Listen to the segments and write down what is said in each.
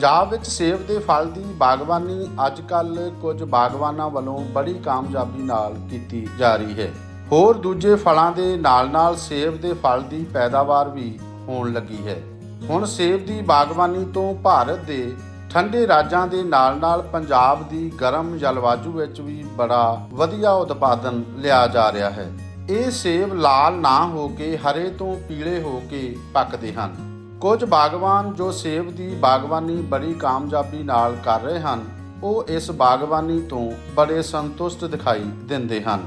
ਪੰਜਾਬ ਵਿੱਚ ਸੇਬ ਦੇ ਫਲ ਦੀ ਬਾਗਬਾਨੀ ਅੱਜ-ਕੱਲ ਕੁਝ ਬਾਗਬਾਨਾਂ ਵੱਲੋਂ ਬੜੀ ਕਾਮਯਾਬੀ ਨਾਲ ਕੀਤੀ ਜਾ ਰਹੀ ਹੈ। ਹੋਰ ਦੂਜੇ ਫਲਾਂ ਦੇ ਨਾਲ-ਨਾਲ ਸੇਬ ਦੇ ਫਲ ਦੀ ਪੈਦਾਵਾਰ ਵੀ ਹੋਣ ਲੱਗੀ ਹੈ। ਹੁਣ ਸੇਬ ਦੀ ਬਾਗਬਾਨੀ ਤੋਂ ਭਾਰਤ ਦੇ ਠੰਡੇ ਰਾਜਾਂ ਦੇ ਨਾਲ-ਨਾਲ ਪੰਜਾਬ ਦੀ ਗਰਮ ਜਲਵਾਯੂ ਵਿੱਚ ਵੀ ਬੜਾ ਵਧੀਆ ਉਤਪਾਦਨ ਲਿਆ ਜਾ ਰਿਹਾ ਹੈ। ਇਹ ਸੇਬ ਲਾਲ ਨਾ ਹੋ ਕੇ, ਹਰੇ ਤੋਂ ਪੀਲੇ ਹੋ ਕੇ ਪੱਕਦੇ ਹਨ। ਕੁਝ ਬਾਗਬਾਨ ਜੋ ਸੇਬ ਦੀ ਬਾਗਬਾਨੀ ਬੜੀ ਕਾਮਯਾਬੀ ਨਾਲ ਕਰ ਰਹੇ ਹਨ, ਉਹ ਇਸ ਬਾਗਬਾਨੀ ਤੋਂ ਬੜੇ ਸੰਤੁਸ਼ਟ ਦਿਖਾਈ ਦਿੰਦੇ ਹਨ।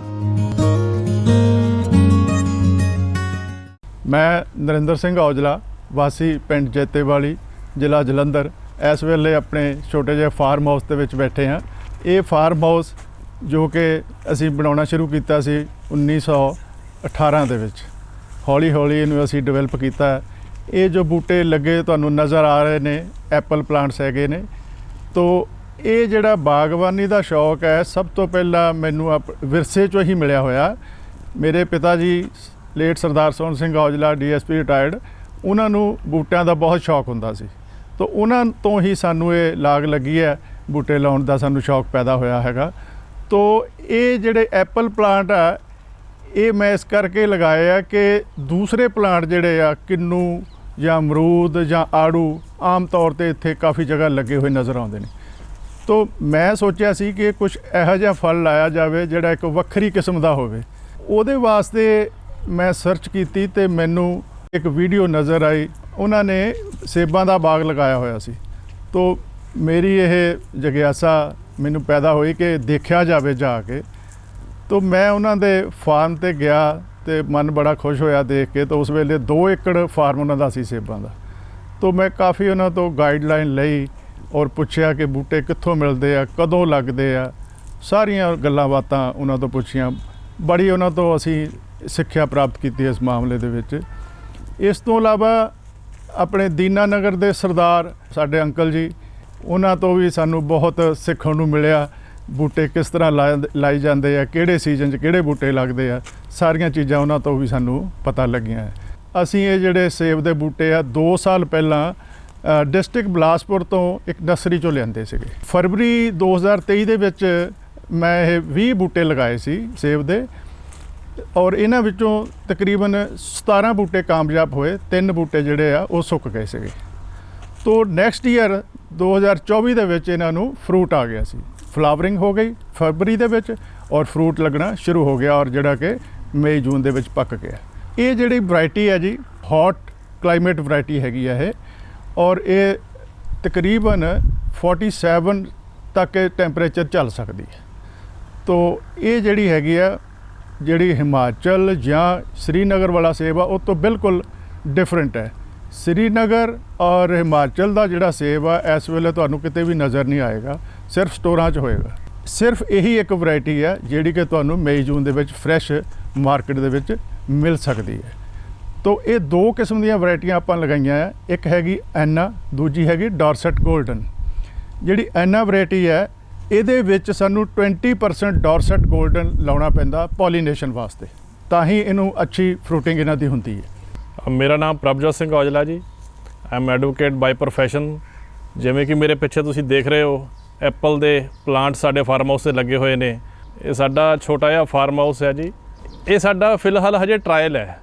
ਮੈਂ ਨਰਿੰਦਰ ਸਿੰਘ ਔਜਲਾ, ਵਾਸੀ ਪਿੰਡ ਜੇਤੇਵਾਲੀ, ਜ਼ਿਲ੍ਹਾ ਜਲੰਧਰ। ਇਸ ਵੇਲੇ ਆਪਣੇ ਛੋਟੇ ਜਿਹੇ ਫਾਰਮ ਹਾਊਸ ਦੇ ਵਿੱਚ ਬੈਠੇ ਹਾਂ। ਇਹ ਫਾਰਮ ਹਾਊਸ ਜੋ ਕਿ ਅਸੀਂ ਬਣਾਉਣਾ ਸ਼ੁਰੂ ਕੀਤਾ ਸੀ 1918 ਦੇ ਵਿੱਚ। ਹੌਲੀ ਹੌਲੀ ਇਹਨੂੰ ਅਸੀਂ ਡਿਵੈਲਪ ਕੀਤਾ। ਇਹ ਜੋ ਬੂਟੇ ਲੱਗੇ ਤੁਹਾਨੂੰ ਨਜ਼ਰ ਆ ਰਹੇ ਨੇ, ਐਪਲ ਪਲਾਂਟਸ ਹੈਗੇ ਨੇ, ਤੋ ਇਹ ਜਿਹੜਾ ਬਾਗਬਾਨੀ ਦਾ ਸ਼ੌਕ ਹੈ, ਸਭ ਤੋਂ ਪਹਿਲਾਂ ਮੈਨੂੰ ਆਪ- ਵਿਰਸੇ ਚੋਂ ਹੀ ਮਿਲਿਆ ਹੋਇਆ। ਮੇਰੇ ਪਿਤਾ ਜੀ late Sardar Sohan Singh Aujla DSP retired, ਉਹਨਾਂ ਨੂੰ ਬੂਟਿਆਂ ਦਾ ਬਹੁਤ ਸ਼ੌਕ ਹੁੰਦਾ ਸੀ। ਤੋ ਉਹਨਾਂ ਤੋਂ ਹੀ ਸਾਨੂੰ ਇਹ ਲਾਗ ਲੱਗੀ ਹੈ, ਬੂਟੇ ਲਾਉਣ ਦਾ ਸਾਨੂੰ ਸ਼ੌਕ ਪੈਦਾ ਹੋਇਆ ਹੈਗਾ। ਤੋ ਇਹ ਜਿਹੜੇ ਐਪਲ ਪਲਾਂਟ ਆ, ਇਹ ਮੈਂ ਇਸ ਕਰਕੇ ਲਗਾਏ ਆ ਕਿ ਦੂਸਰੇ ਪਲਾਂਟ ਜਿਹੜੇ ਆ, ਕਿੰਨੂ ਜਾਂ ਅਮਰੂਦ ਜਾਂ ਆੜੂ, ਆਮ ਤੌਰ ਤੇ ਇੱਥੇ ਕਾਫੀ ਜਗ੍ਹਾ ਲੱਗੇ ਹੋਏ ਨਜ਼ਰ ਆਉਂਦੇ ਨੇ। ਤੋ ਮੈਂ ਸੋਚਿਆ ਸੀ ਕਿ ਕੁਝ ਇਹੋ ਜਿਹਾ ਫਲ ਲਾਇਆ ਜਾਵੇ, ਜਿਹੜਾ ਇੱਕ ਵੱਖਰੀ ਕਿਸਮ ਦਾ ਹੋਵੇ। ਉਹਦੇ ਵਾਸਤੇ ਮੈਂ ਸਰਚ ਕੀਤੀ ਤੇ ਮੈਨੂੰ ਇੱਕ ਵੀਡੀਓ ਨਜ਼ਰ ਆਈ। ਉਹਨਾਂ ਨੇ ਸੇਬਾਂ ਦਾ ਬਾਗ ਲਗਾਇਆ ਹੋਇਆ ਸੀ। ਤੋ ਮੇਰੀ ਇਹ ਜਗਿਆਸਾ ਮੈਨੂੰ ਪੈਦਾ ਹੋਈ ਕਿ ਦੇਖਿਆ ਜਾਵੇ ਜਾ ਕੇ। ਤੋ ਮੈਂ ਉਹਨਾਂ ਦੇ ਫਾਰਮ ਤੇ ਗਿਆ। ਤੇ ਮਨ ਬੜਾ ਖੁਸ਼ ਹੋਇਆ ਦੇਖ ਕੇ, ਤਾਂ ਉਸ ਵੇਲੇ 2 ਏਕੜ ਫਾਰਮ ਉਹਨਾਂ ਦਾ ਸੀ ਸੇਬਾਂ ਦਾ। ਤੋ ਮੈਂ ਕਾਫੀ ਉਹਨਾਂ ਤੋਂ ਗਾਈਡਲਾਈਨ ਲਈ ਔਰ ਪੁੱਛਿਆ ਕਿ ਬੂਟੇ ਕਿੱਥੋਂ ਮਿਲਦੇ ਆ, ਕਦੋਂ ਲੱਗਦੇ ਆ, ਸਾਰੀਆਂ ਗੱਲਾਂ ਬਾਤਾਂ ਉਹਨਾਂ ਤੋਂ ਪੁੱਛੀਆਂ। ਬੜੀ ਉਹਨਾਂ ਤੋਂ ਅਸੀਂ ਸਿੱਖਿਆ ਪ੍ਰਾਪਤ ਕੀਤੀ ਇਸ ਮਾਮਲੇ ਦੇ ਵਿੱਚ। ਇਸ ਤੋਂ ਇਲਾਵਾ ਆਪਣੇ ਦੀਨਾ ਨਗਰ ਦੇ ਸਰਦਾਰ ਸਾਡੇ ਅੰਕਲ ਜੀ, ਉਹਨਾਂ ਤੋਂ ਵੀ ਸਾਨੂੰ ਬਹੁਤ ਸਿੱਖਣ ਨੂੰ ਮਿਲਿਆ। ਬੂਟੇ ਕਿਸ ਤਰ੍ਹਾਂ ਲਾਏ- ਲਾਏ ਜਾਂਦੇ ਆ, ਕਿਹੜੇ ਸੀਜ਼ਨ 'ਚ ਕਿਹੜੇ ਬੂਟੇ ਲੱਗਦੇ ਆ, ਸਾਰੀਆਂ ਚੀਜ਼ਾਂ ਉਹਨਾਂ ਤੋਂ ਵੀ ਸਾਨੂੰ ਪਤਾ ਲੱਗੀਆਂ ਅਸੀਂ ਇਹ ਜਿਹੜੇ ਸੇਬ ਦੇ ਬੂਟੇ ਆ 2 ਸਾਲ ਪਹਿਲਾਂ ਡਿਸਟ੍ਰਿਕਟ ਬਲਾਸਪੁਰ ਤੋਂ ਇੱਕ ਨਰਸਰੀ ਚੋਂ ਲਿਆਂਦੇ ਸੀਗੇ। ਫਰਵਰੀ 2023 ਦੇ ਵਿੱਚ ਮੈਂ ਇਹ 20 ਬੂਟੇ ਲਗਾਏ ਸੀ ਸੇਬ ਦੇ, ਔਰ ਇਹਨਾਂ ਵਿੱਚੋਂ ਤਕਰੀਬਨ 17 ਬੂਟੇ ਕਾਮਯਾਬ ਹੋਏ, ਤਿੰਨ ਬੂਟੇ ਜਿਹੜੇ ਆ, ਉਹ ਸੁੱਕ ਗਏ ਸੀਗੇ। ਤੋ ਨੈਕਸਟ ਈਅਰ 2024 ਦੇ ਵਿੱਚ ਇਹਨਾਂ ਨੂੰ ਫਰੂਟ ਆ ਗਿਆ ਸੀ। ਫਲਾਵਰਿੰਗ ਹੋ ਗਈ ਫਰਵਰੀ ਦੇ ਵਿੱਚ ਔਰ ਫਰੂਟ ਲੱਗਣਾ ਸ਼ੁਰੂ ਹੋ ਗਿਆ ਔਰ ਜਿਹੜਾ ਕਿ ਮਈ, ਜੂਨ ਦੇ ਵਿੱਚ ਪੱਕ ਗਿਆ। ਇਹ ਜਿਹੜੀ ਵੈਰਾਈਟੀ ਹੈ ਜੀ ਹੌਟ ਕਲਾਈਮੇਟ ਵੈਰਾਈਟੀ ਹੈਗੀ ਹੈ ਇਹ ਔਰ ਇਹ ਤਕਰੀਬਨ 47 ਤੱਕ ਟੈਂਪਰੇਚਰ ਚੱਲ ਸਕਦੀ ਹੈ। ਤੋ ਇਹ ਜਿਹੜੀ ਹੈਗੀ ਆ, ਜਿਹੜੀ ਹਿਮਾਚਲ ਜਾਂ ਸ੍ਰੀਨਗਰ ਵਾਲਾ ਸੇਬ ਆ, ਉਹ ਤੋਂ ਬਿਲਕੁਲ ਡਿਫਰੈਂਟ ਹੈ। ਸ੍ਰੀਨਗਰ ਔਰ ਹਿਮਾਚਲ ਦਾ ਜਿਹੜਾ ਸੇਬ ਆ, ਇਸ ਵੇਲੇ ਤੁਹਾਨੂੰ ਕਿਤੇ ਵੀ ਨਜ਼ਰ ਨਹੀਂ ਆਏਗਾ। ਸਿਰਫ ਸਟੋਰਾਂ 'ਚ ਹੋਏਗਾ। ਸਿਰਫ ਇਹੀ ਇੱਕ ਵੈਰਾਈਟੀ ਹੈ ਜਿਹੜੀ ਕਿ ਤੁਹਾਨੂੰ ਮਈ, ਜੂਨ ਦੇ ਵਿੱਚ ਫਰੈਸ਼ ਮਾਰਕੀਟ ਦੇ ਵਿੱਚ ਮਿਲ ਸਕਦੀ ਹੈ। ਤੋ ਇਹ ਦੋ ਕਿਸਮ ਦੀਆਂ ਵੈਰਾਈਟੀਆਂ ਆਪਾਂ ਲਗਾਈਆਂ ਆ। ਇੱਕ ਹੈਗੀ ਐਨਾ, ਦੂਜੀ ਹੈਗੀ ਡਾਰਸਟ 골ਡਨ ਜਿਹੜੀ ਐਨਾ ਵੈਰਾਈਟੀ ਹੈ, ਇਹਦੇ ਵਿੱਚ ਸਾਨੂੰ 20% ਡਾਰਸਟ 골ਡਨ ਲਾਉਣਾ ਪੈਂਦਾ ਪੋਲੀਨੇਸ਼ਨ ਵਾਸਤੇ। ਤਾਂ ਹੀ ਇਹਨੂੰ ਅੱਛੀ ਫਰੂਟਿੰਗ ਇਹਨਾਂ ਦੀ ਹੁੰਦੀ ਹੈ। ਮੇਰਾ ਨਾਮ ਪ੍ਰਭਜੋਤ ਸਿੰਘ ਔਜਲਾ ਜੀ। ਆਮ ਐਡਵੋਕੇਟ ਬਾਈ ਪ੍ਰੋਫੈਸ਼ਨ ਜਿਵੇਂ ਕਿ ਮੇਰੇ ਪਿੱਛੇ ਤੁਸੀਂ ਦੇਖ ਰਹੇ ਹੋ ਐਪਲ ਦੇ ਪਲਾਂਟ ਸਾਡੇ ਫਾਰਮ ਹਾਊਸ ਤੇ ਲੱਗੇ ਹੋਏ ਨੇ। ਇਹ ਸਾਡਾ ਛੋਟਾ ਜਿਹਾ ਫਾਰਮ ਹਾਊਸ ਹੈ ਜੀ। ਇਹ ਸਾਡਾ ਫਿਲਹਾਲ ਹਜੇ ਟਰਾਇਲ ਹੈ।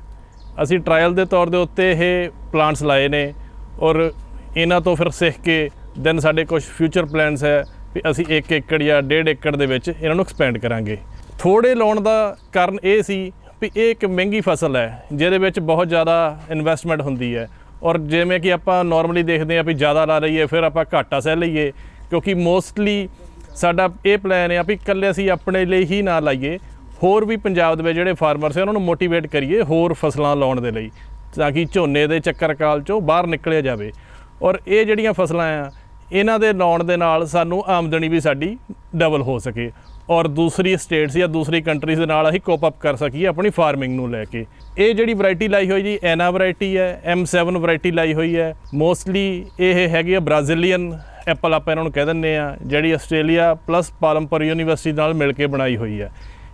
ਅਸੀਂ ਟਰਾਇਲ ਦੇ ਤੌਰ ਦੇ ਉੱਤੇ ਇਹ ਪਲਾਂਟਸ ਲਾਏ ਨੇ ਔਰ ਇਹਨਾਂ ਤੋਂ ਫਿਰ ਸਿੱਖ ਕੇ ਦੈਨ ਸਾਡੇ ਕੁਝ ਫਿਊਚਰ ਪਲਾਨਸ ਹੈ ਵੀ ਅਸੀਂ 1 ਏਕੜ ਜਾਂ 1.5 ਏਕੜ ਦੇ ਵਿੱਚ ਇਹਨਾਂ ਨੂੰ ਐਕਸਪੈਂਡ ਕਰਾਂਗੇ। ਥੋੜੇ ਲਾਉਣ ਦਾ ਕਾਰਨ ਇਹ ਸੀ ਵੀ ਇਹ ਇੱਕ ਮਹਿੰਗੀ ਫਸਲ ਹੈ, ਜਿਹਦੇ ਵਿੱਚ ਬਹੁਤ ਜ਼ਿਆਦਾ ਇਨਵੈਸਟਮੈਂਟ ਹੁੰਦੀ ਹੈ। ਔਰ ਜਿਵੇਂ ਕਿ ਆਪਾਂ ਨਾਰਮਲੀ ਦੇਖਦੇ ਹਾਂ ਵੀ ਜ਼ਿਆਦਾ ਲਾ ਲਈਏ, ਫਿਰ ਆਪਾਂ ਘਾਟਾ ਸਹਿ ਲਈਏ। ਕਿਉਂਕਿ ਮੋਸਟਲੀ ਸਾਡਾ ਇਹ ਪਲਾਨ ਹੈ ਵੀ ਇਕੱਲੇ ਅਸੀਂ ਆਪਣੇ ਲਈ ਹੀ ਨਾ ਲਾਈਏ, ਹੋਰ ਵੀ ਪੰਜਾਬ ਦੇ ਵਿੱਚ ਜਿਹੜੇ ਫਾਰਮਰਸ ਹੈ ਉਹਨਾਂ ਨੂੰ ਮੋਟੀਵੇਟ ਕਰੀਏ ਹੋਰ ਫਸਲਾਂ ਲਾਉਣ ਦੇ ਲਈ, ਤਾਂ ਕਿ ਝੋਨੇ ਦੇ ਚੱਕਰ ਕਾਲ ਚੋਂ ਬਾਹਰ ਨਿਕਲਿਆ ਜਾਵੇ। ਔਰ ਇਹ ਜਿਹੜੀਆਂ ਫਸਲਾਂ ਆ, ਇਹਨਾਂ ਦੇ ਲਾਉਣ ਦੇ ਨਾਲ ਸਾਨੂੰ ਆਮਦਨੀ ਵੀ ਸਾਡੀ ਡਬਲ ਹੋ ਸਕੇ ਔਰ ਦੂਸਰੀ ਸਟੇਟਸ ਜਾਂ ਦੂਸਰੀ ਕੰਟਰੀਜ਼ ਦੇ ਨਾਲ ਅਸੀਂ ਕੋਪ ਅਪ ਕਰ ਸਕੀਏ ਆਪਣੀ ਫਾਰਮਿੰਗ ਨੂੰ ਲੈ ਕੇ। ਇਹ ਜਿਹੜੀ ਵੈਰਾਈਟੀ ਲਾਈ ਹੋਈ ਜੀ ਐਨਾ ਵੈਰਾਈਟੀ ਹੈ M7 ਵੈਰਾਈਟੀ ਲਾਈ ਹੋਈ ਹੈ। ਮੋਸਟਲੀ ਇਹ ਹੈਗੀ ਆ ਬ੍ਰਾਜ਼ੀਲੀਅਨ ਐਪਲ ਆਪਾਂ ਇਹਨਾਂ ਨੂੰ ਕਹਿ ਦਿੰਦੇ ਆ ਜਿਹੜੀ ਆਸਟ੍ਰੇਲੀਆ ਪਲੱਸ ਪਾਲਮਪੁਰ ਯੂਨੀਵਰਸਿਟੀ ਨਾਲ ਮਿਲ ਕੇ ਬਣਾਈ ਹੋਈ ਆ